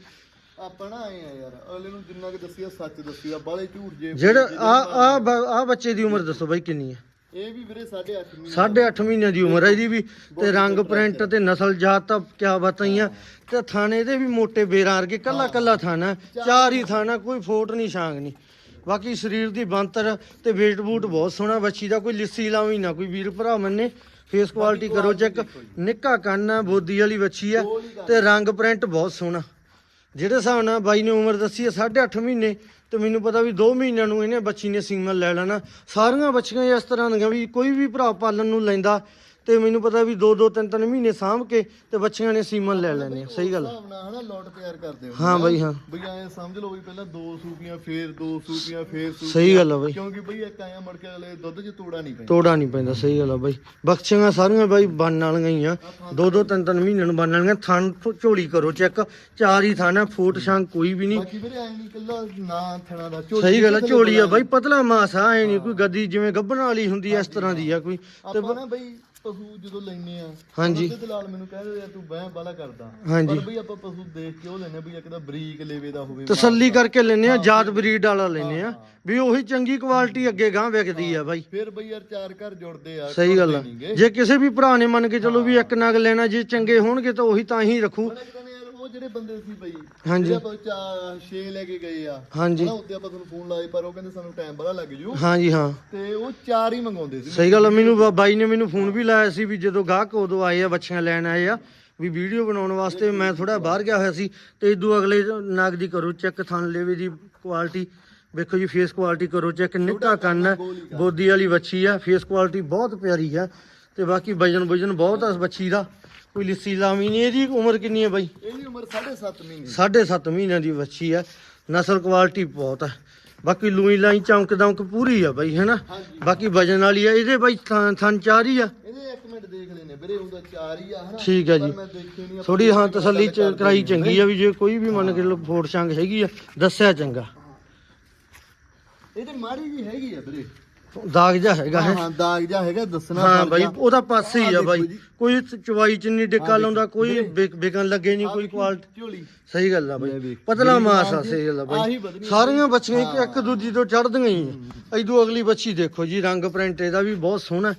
ਆਪਾਂ ਨਾ ਆਏ ਆ ਯਾਰ ਅਗਲੇ ਨੂੰ ਜਿੰਨਾ ਕਿ ਦੱਸਿਆ ਸੱਚ ਦੱਸਿਆ ਬਾਲੇ ਝੂਠ ਜੇ ਜਿਹੜਾ ਆ ਆ ਬ- ਆ ਬੱਚੇ ਦੀ ਉਮਰ ਦੱਸੋ ਬਾਈ ਕਿੰਨੀ ਹੈ ਇਹ ਵੀ ਵੀਰੇ 8.5 ਮਹੀਨੇ ਸਾਢੇ ਅੱਠ ਮਹੀਨੇ ਦੀ ਉਮਰ ਹੈ ਇਹਦੀ ਵੀ ਤੇ ਰੰਗ ਪ੍ਰਿੰਟ ਤੇ ਨਸਲ ਜਾਤ ਤਾਂ ਕਿਆ ਬਤਾਈਆਂ ਤੇ ਥਾਣੇ ਦੇ ਵੀ ਮੋਟੇ ਬੇਰਾਂ ਵਰਗੇ ਕੱਲਾ ਕੱਲਾ ਥਾਣਾ ਹੈ। ਚਾਰ ਹੀ ਥਾਣਾ। ਕੋਈ ਫੋਟ ਨਹੀਂ ਛਾਂਗ ਨਹੀਂ। ਬਾਕੀ ਸਰੀਰ ਦੀ ਬੰਤਰ ਤੇ ਵੇਟ ਬੂਟ ਬਹੁਤ ਸੋਹਣਾ ਬੱਚੀ ਦਾ ਕੋਈ ਲਿੱਸੀ ਲਾਵੀ ਨਾ ਕੋਈ ਵੀਰ ਭਰਾ ਮੰਨੇ। ਫੇਸ ਕੁਆਲਿਟੀ ਕਰੋ ਚੈੱਕ ਨਿੱਕਾ ਕੰਨ ਆ ਬੋਦੀ ਵਾਲੀ ਬੱਚੀ ਆ ਤੇ ਰੰਗ ਪ੍ਰਿੰਟ ਬਹੁਤ ਸੋਹਣਾ। ਜਿਹੜੇ ਹਿਸਾਬ ਨਾਲ ਬਾਈ ਨੇ ਉਮਰ ਦੱਸੀ ਹੈ 8.5 ਮਹੀਨੇ ਤੇ ਮੈਨੂੰ ਪਤਾ ਵੀ 2 ਮਹੀਨਿਆਂ ਨੂੰ ਇਹਨੇ ਬੱਚੀ ਨੇ ਸੀਮਨ ਲੈ ਲੈਣਾ। ਸਾਰੀਆਂ ਬੱਚੀਆਂ ਇਸ ਤਰ੍ਹਾਂ ਦੀਆਂ ਵੀ ਕੋਈ ਵੀ ਭਰਾ ਪਾਲਣ ਨੂੰ ਲੈਂਦਾ ਤੇ ਮੈਨੂੰ ਪਤਾ ਵੀ 2 2 3 3 ਮਹੀਨੇ ਸਾਂਭ ਕੇ ਤੇ ਬੱਚੀਆਂ ਨੇ ਸੀਮਨ ਲੈ ਲੈਣੇ ਆ। ਸਹੀ ਗੱਲ ਆ। ਹਿਸਾਬ ਨਾਲ ਹਨਾ ਲੋਟ ਤਿਆਰ ਕਰਦੇ ਹੋ। ਹਾਂ ਬਾਈ ਹਾਂ। ਬਈ ਐ ਸਮਝ ਲਓ ਵੀ ਪਹਿਲਾਂ ਦੋ ਸੂਪੀਆਂ ਫੇਰ ਦੋ ਸੂਪੀਆਂ ਫੇਰ ਸੂਪੀਆਂ। ਸਹੀ ਗੱਲ ਆ ਬਾਈ। ਕਿਉਂਕਿ ਬਈ ਇੱਕ ਆਇਆ ਮੁੜ ਕੇ ਅਗਲੇ ਦੁੱਧ 'ਚ ਤੋੜਾ ਨਹੀਂ ਪੈਂਦਾ। ਤੋੜਾ ਨਹੀਂ ਪੈਂਦਾ ਸਹੀ ਗੱਲ ਆ ਬਾਈ। ਬਖਸ਼ੀਆਂ ਸਾਰੀਆਂ ਬਾਈ ਬਣਨ ਵਾਲੀਆਂ ਹੀ ਆ। ਦੋ ਦੋ ਤਿੰਨ ਤਿੰਨ ਮਹੀਨਿਆਂ ਨੂੰ ਬਣਨ ਵਾਲੀਆਂ। ਥਣ ਤੋਂ ਝੋਲੀ ਕਰੋ ਚੈੱਕ। ਚਾਰ ਹੀ ਥਣ ਫੋਟ ਸ਼ਾਂਗ ਕੋਈ ਵੀ ਨਹੀਂ। ਬਾਕੀ ਵੀਰੇ ਐ ਨਹੀਂ ਕੱਲਾ ਨਾ ਥਣਾ ਦਾ ਸਹੀ ਗੱਲ ਆ ਝੋਲੀ ਆ ਬਾਈ ਪਤਲਾ ਮਾਸ ਆ ਐ ਨਹੀਂ ਕੋਈ ਗੱਦੀ ਜਿਵੇਂ ਗੱਭਣ ਵਾਲੀ ਹੁੰਦੀ ਐ ਇਸ ਤਰ੍ਹਾਂ ਦੀ ਆ ਕੋਈ। ਤੇ ਆਪਾਂ ਨਾ ਬਈ ਪਸ਼ੂ ਜਦੋਂ ਲੈਨੇ ਆ ਹਾਂਜੀ। ਤੇ ਦਲਾਲ ਮੈਨੂੰ ਕਹਿੰਦੇ ਆ ਤੂੰ ਬਹਿ ਬਾਲਾ ਕਰਦਾ। ਹਾਂਜੀ। ਪਰ ਬਈ ਆਪਾਂ ਪਸ਼ੂ ਦੇਖ ਕੇ ਉਹ ਲੈਨੇ ਵੀ ਇੱਕ ਤਾਂ ਬਰੀਕ ਲੇਵੇ ਦਾ ਹੋਵੇ ਤਸੱਲੀ ਕਰਕੇ ਲੈਨੇ ਆ ਜਾਤ ਬਰੀਡ ਵਾਲਾ ਲੈਨੇ ਆ ਵੀ ਉਹੀ ਚੰਗੀ ਕੁਆਲਿਟੀ ਅੱਗੇ ਗਾਂ ਵਿਕਦੀ ਆ ਬਾਈ। ਫਿਰ ਬਈ ਯਾਰ ਚਾਰ ਘਰ ਜੁੜਦੇ ਆ ਸਹੀ ਗੱਲ ਆ। ਨੀਗੇ। ਜੇ ਕਿਸੇ ਵੀ ਭਰਾ ਨੇ ਮੰਨ ਕੇ ਚਲੋ ਵੀ ਇੱਕ ਨਗ ਲੈਣਾ ਜੇ ਚੰਗੇ ਹੋਣਗੇ ਤਾਂ ਉਹੀ ਤਾਂ ਹੀ ਰੱਖੂ। ਇੱਕ ਯਾਰ ਉਹ ਜਿਹੜੇ ਬੰਦੇ ਸੀ ਬਈ ਹਾਂਜੀ। ਜਿਹੜੇ ਆਪਾਂ ਚਾ ਛੇ ਲੈ ਕੇ ਗਏ ਆ ਹਾਂਜੀ। ਹਨਾ ਉੱਤੇ ਆਪਾਂ ਤੁਹਾਨੂੰ ਫੋਨ ਲਾਏ ਪਰ ਉਹ ਕਹਿੰਦੇ ਸਾਨੂੰ ਟਾਈਮ ਬੜਾ ਲੱਗ ਜੂ। ਹਾਂਜੀ ਹਾਂ। ਤੇ ਉਹ ਚਾਰ ਹੀ ਮੰਗਾਉਂਦੇ ਸੀ। ਸਹੀ ਗੱਲ ਆ ਮੈਨੂੰ ਬਾ- ਬਾਈ ਨੇ ਮੈਨੂੰ ਫੋਨ ਵੀ ਲਾਇਆ ਸੀ ਵੀ ਜਦੋਂ ਗਾਹਕ ਉਦੋਂ ਆਏ ਆ ਬੱਚੀਆਂ ਲੈਣ ਆਏ ਆ ਵੀ ਵੀਡੀਓ ਬਣਾਉਣ ਵਾਸਤੇ ਮੈਂ ਥੋੜਾ ਬਾਹਰ ਗਿਆ ਹੋਇਆ ਸੀ ਤੇ ਇਦੋਂ ਅਗਲੇ ਨਗ ਦੀ ਕਰੋ ਚੈੱਕ ਥਣ ਲੇਵੇ ਦੀ ਕੁਆਲਿਟੀ ਵੇਖੋ ਜੀ ਫੇਸ ਕੁਆਲਿਟੀ ਕਰੋ ਚੈੱਕ ਨਿੱਕਾ ਕੰਨ ਹੈ ਬੋਦੀ ਵਾਲੀ ਬੱਚੀ ਆ ਫੇਸ ਕੁਆਲਿਟੀ ਬਹੁਤ ਪਿਆਰੀ ਆ ਤੇ ਬਾਕੀ ਵਜਨ ਵਜਨ ਬਹੁਤ ਆ ਇਸ ਬੱਚੀ ਦਾ। ਕੋਈ ਲਿੱਸੀ ਲਾਵੀ ਨਹੀਂ ਇਹਦੀ ਉਮਰ ਕਿੰਨੀ ਹੈ ਬਾਈ? ਇਹਦੀ ਉਮਰ 7.5 ਮਹੀਨੇ। ਸਾਢੇ ਸੱਤ ਮਹੀਨਿਆਂ ਦੀ ਬੱਚੀ ਆ ਨਸਲ ਕੁਆਲਿਟੀ ਬਹੁਤ ਹੈ। ਬਾਕੀ ਲੂਈ ਲਾਈ ਚੌਂਕ ਦੌਂਕ ਪੂਰੀ ਆ ਬਾਈ ਹੈਨਾ? ਬਾਕੀ ਵਜਨ ਵਾਲੀ ਆ ਇਹਦੇ ਬਾਈ ਥਣ ਚਾਰ ਹੀ ਆ। ਇਹਦੇ ਇੱਕ ਮਿੰਟ ਦੇਖ ਲੈਨੇ ਵੀਰੇ ਉਹਦਾ ਚਾਰ ਹੀ ਆ ਹਨਾ? ਠੀਕ ਹੈ ਜੀ। ਥੋੜੀ ਹਾਂ ਤਸੱਲੀ ਚ ਕਰਾਈ ਚੰਗੀ ਆ ਵੀ ਜੇ ਕੋਈ ਵੀ ਮੰਨ ਕੇ ਫੋੜ ਛੰਗ ਹੈਗੀ ਆ ਦੱਸਿਆ ਚੰਗਾ। ਇਹਦੇ ਮਾੜੀ ਜੀ ਹੈਗੀ ਆ ਵੀਰੇ। ਦਾਗ ਜਾ ਹੈਗਾ ਹੈ। ਹਾਂ ਦਾਗ ਜਾ ਹੈਗਾ ਦੱਸਣਾ ਹਾਂ ਬਾਈ। ਉਹਦਾ ਪਾਸੇ ਹੀ ਆ ਬਾਈ। ਕੋਈ ਚਵਾਈ ਚ ਨਹੀਂ ਡਿੱਕਾ ਲਾਉਂਦਾ ਕੋਈ ਵਿਕਣ ਲੱਗੇ ਨਹੀਂ ਕੋਈ ਕੁਆਲਿਟੀ ਸਹੀ ਗੱਲ ਆ ਬਾਈ। ਪਤਲਾ ਮਾਸ ਆ ਸਹੀ ਗੱਲ ਆ ਬਾਈ। ਸਾਰੀਆਂ ਬੱਚੀਆਂ ਇੱਕ- ਦੂਜੀ ਤੋਂ ਚੜਦੀਆਂ ਹੀ ਇਦੋਂ ਅਗਲੀ ਬੱਚੀ ਦੇਖੋ ਜੀ ਰੰਗ ਪ੍ਰਿੰਟ ਇਹਦਾ ਵੀ ਬਹੁਤ ਸੋਹਣਾ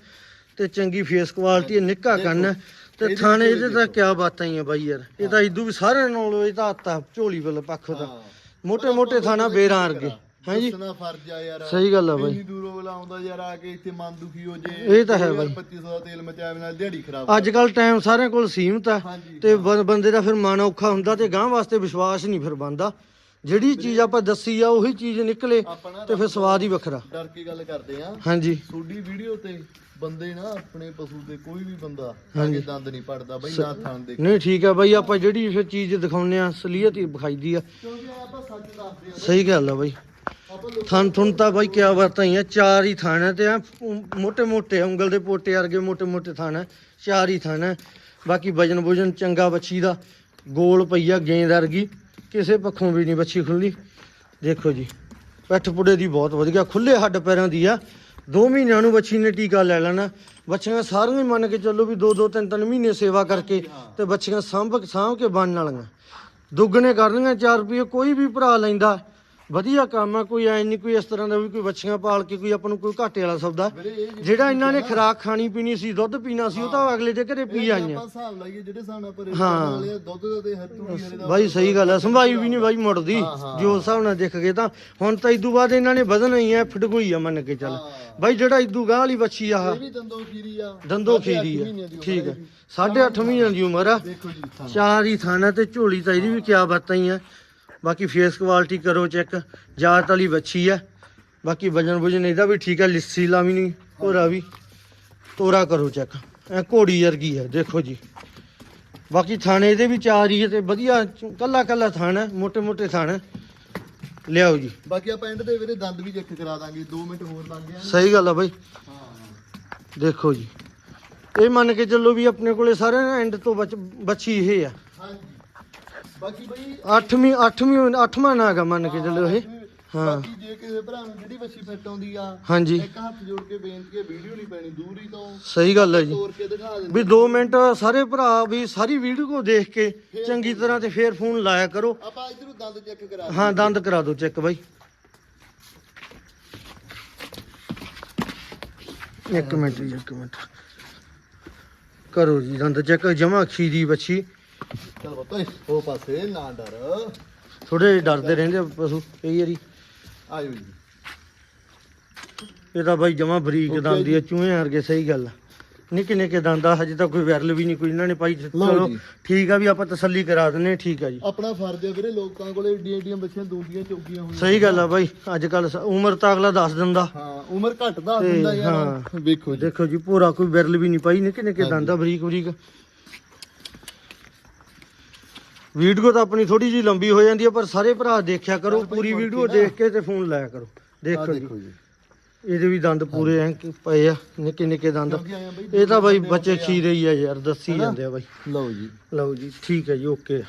ਤੇ ਚੰਗੀ ਫੇਸ ਕੁਆਲਿਟੀ ਹੈ ਨਿੱਕਾ ਕੰਨ ਤੇ ਥਾਣੇ ਇਹਦੇ ਤਾਂ ਕਿਆ ਬਾਤਾਂ ਹੀ ਆ ਬਾਈ ਯਾਰ। ਇਹ ਤਾਂ ਇਦੋਂ ਵੀ ਸਾਰਿਆਂ ਨਾਲੋਂ ਇਹ ਤਾਂ ਆਤਾ ਝੋਲੀ ਵੱਲ ਪੱਖ ਦਾ। ਮੋਟੇ ਮੋਟੇ ਥਾਣਾ ਬੇਰਾਂ ਵਰਗੇ। ਹਾਂਜੀ। ਦੱਸਣਾ ਫਰਜ਼ ਆ ਯਾਰ। ਸਹੀ ਗੱਲ ਆ ਬਾਈ। ਇੰਨੀ ਦੂਰੋਂ ਅਗਲਾ ਆਉਂਦਾ ਯਾਰ ਆ ਕੇ ਇੱਥੇ ਮਨ ਦੁਖੀ ਹੋ ਜੇ। ਇਹ ਤਾਂ ਹੈ ਬਾਈ। 2500 ਦਾ ਤੇਲ ਮਚਾਵੇ ਨਾਲ ਦਿਹਾੜੀ ਖਰਾਬ ਅੱਜ ਕੱਲ ਟਾਈਮ ਸਾਰਿਆਂ ਕੋਲ ਸੀਮਤ ਆ ਹਾਂਜੀ ਤੇ ਬੰ- ਬੰਦੇ ਦਾ ਫਿਰ ਮਨ ਔਖਾ ਹੁੰਦਾ ਤੇ ਗਾਂ ਵਾਸਤੇ ਵਿਸ਼ਵਾਸ ਨਹੀਂ ਫਿਰ ਬੰਦਾ ਜਿਹੜੀ ਚੀਜ਼ ਆਪਾਂ ਦੱਸੀ ਆ ਉਹੀ ਚੀਜ਼ ਨਿਕਲੇ ਆਪਾਂ ਨਾ ਤੇ ਫਿਰ ਸਵਾਦ ਹੀ ਵੱਖਰਾ। ਡਰ ਕੇ ਗੱਲ ਕਰਦੇ ਆ। ਹਾਂਜੀ। ਤੁਹਾਡੀ ਵੀਡੀਓ ਤੇ ਬੰਦੇ ਨਾ ਆਪਣੇ ਪਸ਼ੂ ਦੇ ਕੋਈ ਵੀ ਬੰਦਾ ਹਾਂਜੀ। ਦੰਦ ਨਹੀਂ ਪੜਦਾ ਬਈ ਨਾ ਥਣ ਦੇ ਨਹੀਂ ਠੀਕ ਆ ਬਾਈ ਆਪਾਂ ਜਿਹੜੀ ਫਿਰ ਚੀਜ਼ ਦਿਖਾਉਂਦੇ ਆ ਅਸਲੀਅਤ ਹੀ ਵਿਖਾਈਦੀ ਆ। ਕਿਉਂਕਿ ਆਪਾਂ ਸੱਚ ਦੱਸਦੇ ਆ ਸਹੀ ਗੱਲ ਆ ਬਾਈ। ਥਣ ਥਣ ਤਾਂ ਬਾਈ ਕਿਆ ਬਾਤਾਂ ਹੀ ਆ, ਚਾਰ ਹੀ ਥਣ ਹੈ ਤੇ ਆ ਮੋٹے ਮੋٹے ਉਂਗਲ ਦੇ ਪੋਟੇ ਵਰਗੇ ਮੋٹے ਮੋٹے ਥਣ ਚਾਰ ਹੀ ਥਣ ਬਾਕੀ ਵਜਨ ਬੁਜਨ ਚੰਗਾ ਬੱਛੀ ਦਾ, ਗੋਲ ਪਈਆ ਗੇਂਦ ਵਰਗੀ, ਕਿਸੇ ਪੱਖੋਂ ਵੀ ਨਹੀਂ ਬੱਛੀ ਖੁੱਲੀ ਦੇਖੋ ਜੀ, ਪੈਠ ਪੁੜੇ ਦੀ ਬਹੁਤ ਵਧੀਆ ਖੁੱਲੇ ਹੱਡ ਪੈਰਾਂ ਦੀ ਆ। ਦੋ ਮਹੀਨਿਆਂ ਨੂੰ ਬੱਛੀ ਨੇ ਟੀਕਾ ਲੈ ਲੈਣਾ। ਬੱਚੀਆਂ ਸਾਰੀਆਂ ਹੀ ਮੰਨ ਕੇ ਚੱਲੋ ਵੀ 2 2 3 3 ਮਹੀਨੇ ਸੇਵਾ ਕਰਕੇ ਤੇ ਬੱਚੀਆਂ ਸਾਂਭ ਸਾਂਭ ਕੇ ਬਣਨ ਵਾਲੀਆਂ। ਦੁੱਗਣੇ ਕਰਨੀਆਂ 4 ਰੁਪਏ ਕੋਈ ਵੀ ਭਰਾ ਲੈਂਦਾ। ਵਧੀਆ ਕੰਮ ਆ ਕੋਈ ਐ ਨਹੀਂ ਕੋਈ ਇਸ ਤਰ੍ਹਾਂ ਦਾ ਵੀ ਕੋਈ ਬੱਚੀਆਂ ਪਾਲ ਕੇ ਕੋਈ ਆਪਾਂ ਨੂੰ ਕੋਈ ਘਾਟੇ ਵਾਲਾ ਸੌਦਾ। ਜਿਹੜੀ ਇਹਨਾਂ ਨੇ ਖਰਾਕ ਖਾਣੀ ਪੀਣੀ ਸੀ ਦੁੱਧ ਪੀਣਾ ਸੀ ਉਹ ਤਾਂ ਅਗਲੇ ਦੇ ਘਰੇ ਪੀ ਆਈਆਂ। ਆਪਾਂ ਹਿਸਾਬ ਲਾਈਏ ਜਿਹੜੇ ਹਿਸਾਬ ਨਾਲ ਪਰ ਹਾਂ। ਵਾਲੇ ਆ, ਦੁੱਧ ਦਾ ਤੇ ਹੱਥੂ ਹਰੇ ਦਾ ਬਾਈ ਸਹੀ ਗੱਲ ਆ ਸੰਭਾਈ ਵੀ ਨਹੀਂ ਬਾਈ ਮੁੜਦੀ। ਜੋ ਹਿਸਾਬ ਨਾਲ ਦੇਖ ਗਏ ਤਾਂ ਹੁਣ ਤਾਂ ਇਦੋਂ ਬਾਅਦ ਇਹਨਾਂ ਨੇ ਵਧਣਾ ਹੀ ਐ ਫਟਗੋਈ ਆ ਮੰਨ ਕੇ ਚੱਲ। ਬਾਈ ਜਿਹੜਾ ਇਦੋਂ ਗਾਹ ਵਾਲੀ ਬੱਚੀ ਆ ਇਹ ਵੀ ਦੰਦੋਂ ਖੀਰੀ ਆ। ਦੰਦੋ ਖੀਰੀ ਆ। ਠੀਕ ਆ। ਇਹਦੀ। ਸਾਢੇ ਅੱਠ ਮਹੀਨਿਆਂ ਦੀ ਉਮਰ ਆ। ਚਾਰ ਹੀ ਥਾਣਾ ਤੇ ਝੋਲੀ ਤਾਂ ਇਹਦੀ ਵੀ ਕਿਆ ਬਾਤਾਂ ਹੀ ਆ। ਬਾਕੀ ਫੇਸ ਕੁਆਲਿਟੀ ਕਰੋ ਚੈੱਕ ਜਾਤ ਵਾਲੀ ਵੱਛੀ ਆ। ਬਾਕੀ ਵਜਨ ਵਜਨ ਇਹਦਾ ਵੀ ਠੀਕ ਆ ਲਿੱਸੀ ਲਾਵੀ ਨਹੀਂ ਹੋਰਾ ਵੀ। ਤੋਰਾ ਕਰੋ ਚੈੱਕ ਐ ਘੋੜੀ ਵਰਗੀ ਆ ਦੇਖੋ ਜੀ। ਬਾਕੀ ਥਾਣੇ ਦੇ ਵੀ ਚਾਰ ਹੀ ਤੇ ਵਧੀਆ ਕੱਲਾ ਕੱਲਾ ਥਾਣਾ ਮੋਟੇ ਮੋਟੇ ਥਾਣਾ। ਲਿਆਓ ਜੀ। ਬਾਕੀ ਆਪਾਂ ਐਂਡ ਦੇ ਵੀਰੇ ਦੰਦ ਵੀ ਚੈੱਕ ਕਰਾ ਦਾਂਗੇ 2 ਮਿੰਟ ਹੋਰ ਲੱਗ ਗਿਆ ਸਹੀ ਗੱਲ ਆ ਬਾਈ। ਹਾਂ ਦੇਖੋ ਜੀ। ਇਹ ਮੰਨ ਕੇ ਚੱਲੋ ਵੀ ਆਪਣੇ ਕੋਲੇ ਸਾਰੇ ਐਂਡ ਤੋਂ ਬੱਚੀ ਇਹ ਆ। ਹਾਂਜੀ। ਬਾਕੀ ਬਈ ਅੱਠਵੀਂ ਅੱਠਵੀਂ ਅੱਠਵਾਂ ਨਾਗ ਆ ਮੰਨ ਕੇ ਚੱਲੋ ਇਹ। ਹਾਂ। ਬਾਕੀ ਜੇ ਕਿਸੇ ਭਰਾ ਨੂੰ ਜਿਹੜੀ ਬੱਚੀ ਫਿੱਟ ਆਉਂਦੀ ਆ ਹਾਂਜੀ। ਇੱਕ ਹੱਥ ਜੋੜ ਕੇ ਬੇਨਤੀ ਹੈ ਵੀਡੀਓ ਨਹੀਂ ਪੈਣੀ ਦੂਰੀ ਤੋਂ ਸਹੀ ਗੱਲ ਹੈ ਜੀ। ਤੋੜ ਕੇ ਦਿਖਾ ਦਿੰਦੇ ਵੀ 2 ਮਿੰਟ ਸਾਰੇ ਭਰਾ ਵੀ ਸਾਰੀ ਵੀਡੀਓ ਕੋ ਦੇਖ ਕੇ ਚੰਗੀ ਤਰ੍ਹਾਂ ਤੇ ਫੇਰ ਫੋਨ ਲਾਇਆ ਕਰੋ। ਆਪਾਂ ਇਧਰੋਂ ਦੰਦ ਚੈੱਕ ਕਰਾ ਹਾਂ ਦੰਦ ਕਰਾ ਦਿਓ ਚੈੱਕ ਬਾਈ। ਇੱਕ ਮਿੰਟ ਜੀ ਇੱਕ ਮਿੰਟ। ਕਰੋ ਜੀ ਦੰਦ ਚੈੱਕ ਜਮਾ ਖੀਰੀ ਬੱਚੀ ਚਲ ਬਤੋ ਉਹ ਪਾਸੇ ਨਾ ਡਰ। ਥੋੜੇ ਡਰਦੇ ਰਹਿੰਦੇ ਆ ਪਸ਼ੂ ਕਈ ਵਾਰੀ। ਆਇਓ ਜੀ। ਇਹ ਤਾਂ ਬਾਈ ਜਮਾ ਬਰੀਕ ਦੰਦ ਆ ਚੂਹੇ ਵਰਗੇ ਸਹੀ ਗੱਲ ਆ। ਨਿੱਕੇ ਨਿੱਕੇ ਦੰਦ ਹਜੇ ਤਾਂ ਕੋਈ ਵਿਰਲ ਵੀ ਨਹੀਂ ਕੋਈ ਇਹਨਾਂ ਨੇ ਪਾਈ ਚਲੋ। ਠੀਕ ਆ ਵੀ ਆਪਾਂ ਤਸੱਲੀ ਕਰਾ ਦਿੰਨੇ ਠੀਕ ਆ ਜੀ। ਆਪਣਾ ਫਰਜ਼ ਹੈ ਵੀਰੇ ਲੋਕਾਂ ਕੋਲੇ ਏਡੀਆਂ ਏਡੀਆਂ ਬੱਚੀਆਂ ਦੂਦੀਆਂ ਚੌਕੀਆਂ ਹੋਈਆਂ। ਸਹੀ ਗੱਲ ਆ ਬਾਈ ਅੱਜ ਕੱਲ ਉਮਰ ਤਾਂ ਅਗਲਾ ਦੱਸ ਦਿੰਦਾ। ਹਾਂ ਉਮਰ ਘੱਟ ਦਾ ਹੁੰਦਾ ਯਾਰ। ਵੇਖੋ ਦੇਖੋ ਜੀ ਪੂਰਾ ਕੋਈ ਵਿਰਲ ਵੀ ਨਹੀਂ ਪਾਈ ਨਿੱਕੇ ਨਿੱਕੇ ਦੰਦ ਬਰੀਕ ਬਰੀਕ ਵੀਡੀਓ ਤਾਂ ਆਪਣੀ ਥੋੜੀ ਜੀ ਲੰਬੀ ਹੋ ਜਾਂਦੀ ਹੈ ਪਰ ਸਾਰੇ ਭਰਾ ਦੇਖਿਆ ਕਰੋ ਪੂਰੀ ਵੀਡੀਓ। ਦੇਖ ਕੇ ਤੇ ਫੋਨ ਲਾਇਆ ਕਰੋ। ਦੇਖੋ ਜੀ। ਦੇਖੋ ਜੀ। ਇਹਦੇ ਵੀ ਦੰਦ ਪੂਰੇ ਐ ਪਏ ਆ ਨਿੱਕੇ ਨਿੱਕੇ ਦੰਦ। ਇਹ ਤਾਂ ਬਾਈ ਬੱਚੇ। ਖੀਰੇ ਹੀ ਆ ਯਾਰ ਦੱਸੀ? ਜਾਂਦੇ ਆ ਬਾਈ। ਲਓ ਜੀ। ਲਓ ਜੀ ਠੀਕ ਹੈ ਜੀ ਓਕੇ।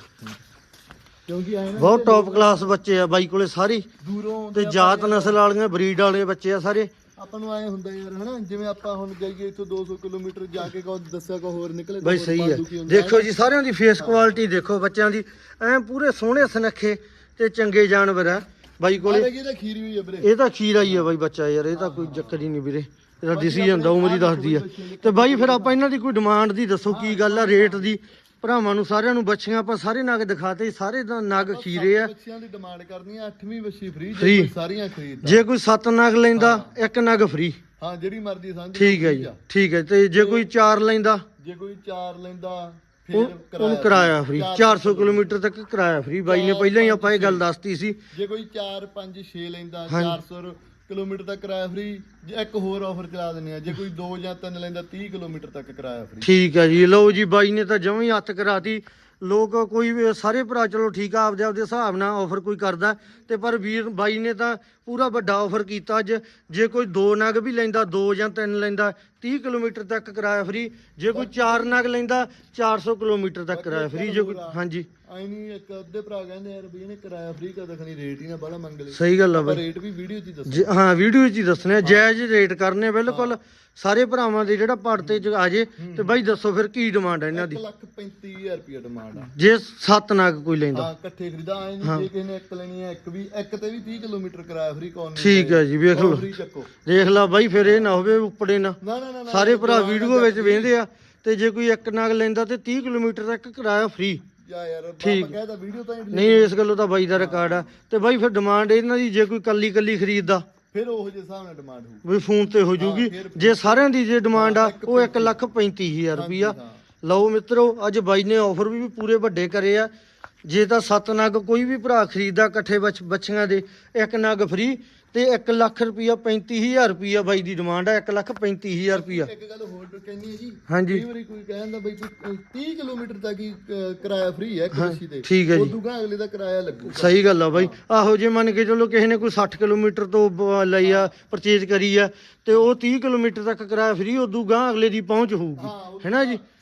ਕਿਉਂਕਿ ਆਏ ਨਾ ਬਹੁਤ ਟੌਪ ਕਲਾਸ ਬੱਚੇ ਆ ਬਾਈ ਕੋਲੇ ਸਾਰੀ। ਦੂਰੋਂ ਤੇ ਜਾਤ ਨਸਲ ਵਾਲੀਆਂ ਬਰੀਡ ਵਾਲੇ ਬੱਚੇ ਆ ਸਾਰੇ। ਆਪਾਂ ਨੂੰ ਆਏ ਹੁੰਦਾ ਯਾਰ ਹਨਾ? ਜਿਵੇਂ ਆਪਾਂ ਹੁਣ ਜਾਈਏ ਇੱਥੋਂ 200 ਕਿਲੋਮੀਟਰ ਜਾ ਕੇ ਕੋ ਦੱਸਿਆ ਕੋ ਹੋਰ ਨਿਕਲੇ ਬਾਈ ਸਹੀ ਹੈ। ਦੇਖੋ ਜੀ ਸਾਰਿਆਂ ਦੀ ਫੇਸ ਕੁਆਲਿਟੀ ਦੇਖੋ ਬੱਚਿਆਂ ਦੀ। ਐ ਪੂਰੇ ਸੋਹਣੇ ਸੁਨੱਖੇ ਤੇ ਚੰਗੇ ਜਾਨਵਰ ਆ। ਬਾਈ ਕੋਲੇ ਕੋਲੇ ਇਹਦਾ ਖੀਰੀ ਹੋਈ ਹੈ ਵੀਰੇ। ਇਹ ਤਾਂ ਖੀਰਾ ਹੀ ਆ ਬਾਈ ਬੱਚਾ ਯਾਰ ਇਹ ਤਾਂ ਕੋਈ ਚੱਕਰ ਹੀ ਨਹੀਂ ਵੀਰੇ। ਇਹਦਾ ਦਿਸੀ ਜਾਂਦਾ ਉਮਰ ਹੀ ਦੱਸਦੀ ਆ। ਤੇ ਬਾਈ ਫਿਰ ਆਪਾਂ ਇਹਨਾਂ ਦੀ ਕੋਈ ਡਿਮਾਂਡ ਦੀ ਦੱਸੋ ਕੀ ਗੱਲ ਆ ਰੇਟ ਦੀ? ਭਰਾਵਾਂ ਨੂੰ ਸਾਰਿਆਂ ਨੂੰ ਬੱਚੀਆਂ ਆਪਾਂ ਸਾਰੇ ਨਗ ਦਿਖਾਤੇ ਸਾਰੇ ਦਾ ਨਗ ਖੀਰੇ ਆ। ਬੱਚਿਆਂ ਦੀ ਡਿਮਾਂਡ ਕਰਨੀ ਆ 8ਵੀਂ ਬੱਚੀ ਫ੍ਰੀ ਜੇ Free। ਕੋਈ ਸਾਰੀਆਂ ਖਰੀਦਦਾ ਜੇ ਕੋਈ 7 ਨਗ ਲੈਂਦਾ ਇੱਕ ਨਗ ਫ੍ਰੀ ਹਾਂ ਜਿਹੜੀ ਮਰਜ਼ੀ ਸਾਂਝੀ ਠੀਕ ਹੈ ਜੀ ਠੀਕ ਹੈ ਤੇ ਜੇ ਕੋਈ 4 ਲੈਂਦਾ ਜੇ ਕੋਈ 4 ਲੈਂਦਾ ਫਿਰ ਉਹ- ਉਹਨੂੰ ਕਿਰਾਇਆ ਫ੍ਰੀ 400 ਕਿਲੋਮੀਟਰ। ਤੱਕ ਕਿਰਾਇਆ ਫ੍ਰੀ ਬਾਈ ਨੇ ਪਹਿਲਾਂ ਹੀ ਆਪਾਂ ਇਹ ਗੱਲ ਦੱਸਤੀ ਸੀ। ਜੇ ਕੋਈ 4 5 6 ਲੈਂਦਾ ਹਾਂਜੀ। 400 ਕਿਲੋਮੀਟਰ ਤੱਕ ਕਿਰਾਇਆ ਫ੍ਰੀ ਜੇ ਇੱਕ ਹੋਰ ਆਫਰ ਚਲਾ ਦਿੰਦੇ ਆ ਜੇ ਕੋਈ 2 ਜਾਂ 3 ਲੈਂਦਾ 30 ਕਿਲੋਮੀਟਰ ਤੱਕ ਕਿਰਾਇਆ ਫ੍ਰੀ ਠੀਕ ਹੈ ਜੀ। ਲਓ ਜੀ, ਬਾਈ ਨੇ ਤਾਂ ਜਮਾਂ ਹੀ ਹੱਥ ਕਰਾਤੀ। ਲੋਕ ਕੋਈ ਵੀ ਸਾਰੇ ਭਰਾ, ਚਲੋ ਠੀਕ ਆ ਆਪਦੇ ਆਪਦੇ ਹਿਸਾਬ ਨਾਲ ਆਫਰ ਕੋਈ ਕਰਦਾ। ਤੇ ਪਰ ਵੀਰ, ਬਾਈ ਨੇ ਤਾਂ ਪੂਰਾ ਵੱਡਾ ਆਫਰ ਕੀਤਾ ਅੱਜ। ਜੇ ਕੋਈ ਦੋ ਨਗ ਵੀ ਲੈਂਦਾ ਦੋ ਜਾਂ ਤਿੰਨ ਲੈਂਦਾ 30 ਕਿਲੋਮੀਟਰ ਤੱਕ ਕਿਰਾਇਆ ਫ੍ਰੀ ਜੇ ਕੋਈ ਚਾਰ ਨਗ ਲੈਂਦਾ 400 ਕਿਲੋਮੀਟਰ ਤੱਕ ਕਿਰਾਇਆ ਫ੍ਰੀ ਜੇ ਕੋਈ ਹਾਂਜੀ। ਆਈ ਨਹੀਂ ਇੱਕ ਅੱਧੇ ਭਰਾ ਕਹਿੰਦੇ ਯਾਰ ਵੀ ਇਹਨੇ ਕਿਰਾਇਆ ਫ੍ਰੀ ਕਰ ਦੇਖਣੀ ਰੇਟ ਹੀ ਨਾ ਬੜਾ ਮੰਗ ਲਏ ਸਹੀ ਗੱਲ ਆ ਬਾਈ। ਰੇਟ ਵੀ ਵੀਡੀਓ 'ਚ ਹੀ ਦੱਸੋ ਜੇ- ਹਾਂ ਵੀਡੀਓ 'ਚ ਹੀ ਦੱਸਣੇ ਜਾਇਜ਼ ਰੇਟ ਕਰਨੇ ਬਿਲਕੁਲ। ਸਾਰੇ ਭਰਾਵਾਂ ਦੇ ਜਿਹੜਾ ਪੜ ਤੇ ਆ ਜੇ ਤੇ ਬਾਈ ਦੱਸੋ ਫਿਰ ਕੀ ਡਿਮਾਂਡ ਹੈ ਇਹਨਾਂ ਦੀ? 1 ਲੱਖ 35000 ਰੁਪਏ ਡਿਮਾਂਡ ਆ। ਜੇ ਸੱਤ ਨਗ ਕੋਈ ਲੈਂਦਾ। ਹਾਂ ਇਕੱਠੇ ਖਰੀਦਾ ਆਏ ਨਹੀਂ ਜੇ ਕਿਸੇ ਨੇ ਇੱਕ ਲੈਣੀ ਹੈ ਇੱਕ ਵੀ ਇੱਕ ਤੇ ਵੀ 30 ਕਿਲੋਮੀਟਰ ਕਿਰਾਇਆ ਫ੍ਰੀ ਕੌਣ ਨਹੀਂ ਠੀਕ ਹੈ ਜੀ ਵੇਖ ਲਓ। ਚੱਕੋ। ਦੇਖ ਲਾ ਬਾਈ ਫਿਰ ਇਹ ਨਾ ਹੋਵੇ ਉੱਪੜੇ ਨਾ। ਨਾ ਨਾ ਨਾ ਨਾ ਸਾਰੇ ਭਰਾ ਵੀਡੀਓ ਵਿੱਚ ਵੇਖਦੇ ਆ ਤੇ ਜੇ ਕੋਈ ਇੱਕ ਨਗ ਲੈਂਦਾ ਤੇ 30 ਕਿਲੋਮੀਟਰ ਤੱਕ ਕਿਰਾਇਆ ਫ੍ਰੀ ਠੀਕ। ਨਹੀਂ ਇਸ ਗੱਲੋਂ ਤਾਂ ਬਾਈ ਦਾ ਰਿਕਾਰਡ ਆ। ਤੇ ਬਾਈ ਫਿਰ ਡਿਮਾਂਡ ਇਹਨਾਂ ਦੀ ਜੇ ਕੋਈ ਕੱਲੀ ਕੱਲੀ ਖਰੀਦਦਾ ਫਿਰ ਉਹ ਜਿਹੇ ਹਿਸਾਬ ਨਾਲ ਡਿਮਾਂਡ ਹੋਊ। ਵੀ ਫੋਨ ਤੇ ਹੋ ਜੂਗੀ। ਜੇ ਸਾਰਿਆਂ ਦੀ ਜੇ ਡਿਮਾਂਡ ਆ ਉਹ 1 ਲੱਖ 35000 ਰੁਪਿਆ ਹਾਂ। ਲਓ ਮਿੱਤਰੋ ਅੱਜ ਬਾਈ ਨੇ ਆਫਰ ਵੀ ਪੂਰੇ ਵੱਡੇ ਕਰੇ ਆ। ਜੇ ਤਾਂ ਸੱਤ ਨਗ ਕੋਈ ਵੀ ਭਰਾ ਖਰੀਦਦਾ ਇਕੱਠੇ ਬੱਚ- ਬੱਚੀਆਂ ਦੇ ਇੱਕ ਨਗ ਫ੍ਰੀ ਤੇ 1 ਲੱਖ ਰੁਪਿਆ 35000 ਰੁਪਿਆ ਬਾਈ ਦੀ ਡਿਮਾਂਡ ਆ 1 ਲੱਖ 35000 ਰੁਪਿਆ ਇੱਕ ਗੱਲ ਹੋਰ ਕਹਿੰਦੀ ਹੈ ਜੀ ਹਾਂਜੀ। ਕਈ ਵਾਰੀ ਕੋਈ ਕਹਿੰਦਾ ਬਈ ਕੋਈ 30 ਕਿਲੋਮੀਟਰ ਤੱਕ ਹੀ ਕਿਰਾਇਆ ਫ੍ਰੀ ਹੈ ਕ੍ਰਿਸ਼ੀ ਤੇ। ਠੀਕ ਹੈ ਜੀ। ਉਦੋਂ ਗਾ ਅਗਲੇ ਦਾ ਕਿਰਾਇਆ ਲੱਗੂ। ਸਹੀ ਗੱਲ ਆ ਬਾਈ। ਆਹੋ ਜੇ ਮੰਨ ਕੇ ਚਲੋ ਕਿਸੇ ਨੇ ਕੋਈ 60 ਕਿਲੋਮੀਟਰ ਤੋਂ ਲਈ ਆ ਪਰਚੇਜ ਕਰੀ ਆ ਤੇ ਉਹ 30 ਕਿਲੋਮੀਟਰ ਤੱਕ ਕਿਰਾਇਆ ਫ੍ਰੀ ਉਦੋਂ ਗਾਂ ਅਗਲੇ ਦੀ ਪਹੁੰਚ ਹੋਊਗੀ। ਹਾਂ ਹੈਨਾ ਜੀ? 30 ਕਿਲੋਮੀਟਰ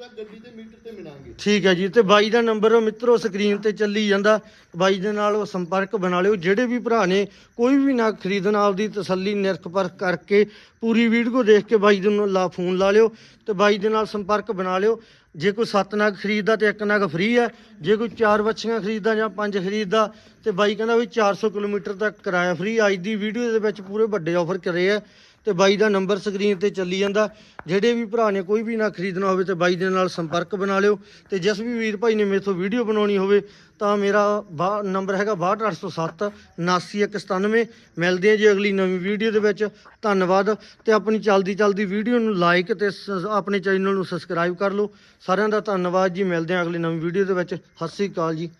ਤੱਕ ਗੱਡੀ ਤੇ ਮੀਟਰ ਤੇ ਮਿਲਾਂਗੇ। ਠੀਕ ਹੈ ਜੀ, ਤੇ ਬਾਈ ਦਾ ਨੰਬਰ ਮਿੱਤਰੋ ਸਕਰੀਨ ਤੇ ਚੱਲੀ ਜਾਂਦਾ। ਬਾਈ ਦੇ ਨਾਲ ਉਹ ਸੰਪਰਕ ਬਣਾ ਲਿਓ, ਜਿਹੜੇ ਵੀ ਭਰਾ ਨੇ ਕੋਈ ਵੀ ਨਾ ਖਰੀਦਣ, ਆਪਦੀ ਤਸੱਲੀ, ਨਿਰਖ ਪਰਖ ਕਰਕੇ ਪੂਰੀ ਵੀਡੀਓ ਦੇਖ ਕੇ ਬਾਈ ਦੇ ਨੂੰ ਲਾ, ਫੋਨ ਲਾ ਲਿਓ ਤੇ ਬਾਈ ਦੇ ਨਾਲ ਸੰਪਰਕ ਬਣਾ ਲਿਓ। ਜੇ ਕੋਈ ਸੱਤ ਨਗ ਖਰੀਦਦਾ ਤੇ ਇੱਕ ਨਗ ਫ੍ਰੀ ਹੈ, ਜੇ ਕੋਈ ਚਾਰ ਵੱਛੀਆਂ ਖਰੀਦਦਾ ਜਾਂ ਪੰਜ ਖਰੀਦਦਾ ਤੇ ਬਾਈ ਕਹਿੰਦਾ ਵੀ 400 ਕਿਲੋਮੀਟਰ ਤੱਕ ਕਿਰਾਇਆ ਫ੍ਰੀ। ਅੱਜ ਦੀ ਵੀਡੀਓ ਦੇ ਵਿੱਚ ਪੂਰੇ ਵੱਡੇ ਆਫਰ ਕਰੇ ਆ ਤੇ ਬਾਈ ਦਾ ਨੰਬਰ ਸਕਰੀਨ ਤੇ ਚੱਲੀ ਜਾਂਦਾ। ਜਿਹੜੇ ਵੀ ਭਰਾ ਨੇ ਕੋਈ ਵੀ ਨਾ ਖਰੀਦਣਾ ਹੋਵੇ ਤੇ ਬਾਈ ਦੇ ਨਾਲ ਸੰਪਰਕ ਬਣਾ ਲਿਓ। ਤੇ ਜਿਸ ਵੀ ਵੀਰ ਭਾਈ ਨੇ ਮੇਥੋਂ ਵੀਡੀਓ ਬਣਾਉਣੀ ਹੋਵੇ, ਤਾਂ ਮੇਰਾ ਬਾ- ਨੰਬਰ ਹੈਗਾ 62807 79197 ਮਿਲਦੇ ਆ ਜੀ ਅਗਲੀ ਨਵੀਂ ਵੀਡੀਓ ਦੇ ਵਿੱਚ। ਧੰਨਵਾਦ। ਤੇ ਆਪਣੀ ਚੱਲਦੀ ਚੱਲਦੀ ਵੀਡੀਓ ਨੂੰ ਲਾਈਕ ਤੇ ਸ- ਆਪਣੇ ਚੈਨਲ ਨੂੰ ਸਬਸਕ੍ਰਾਈਬ ਕਰ ਲਓ। ਸਾਰਿਆਂ ਦਾ ਧੰਨਵਾਦ ਜੀ। ਮਿਲਦੇ ਆ ਅਗਲੀ ਨਵੀਂ ਵੀਡੀਓ ਦੇ ਵਿੱਚ। ਸਤਿ ਸ੍ਰੀ ਅਕਾਲ ਜੀ।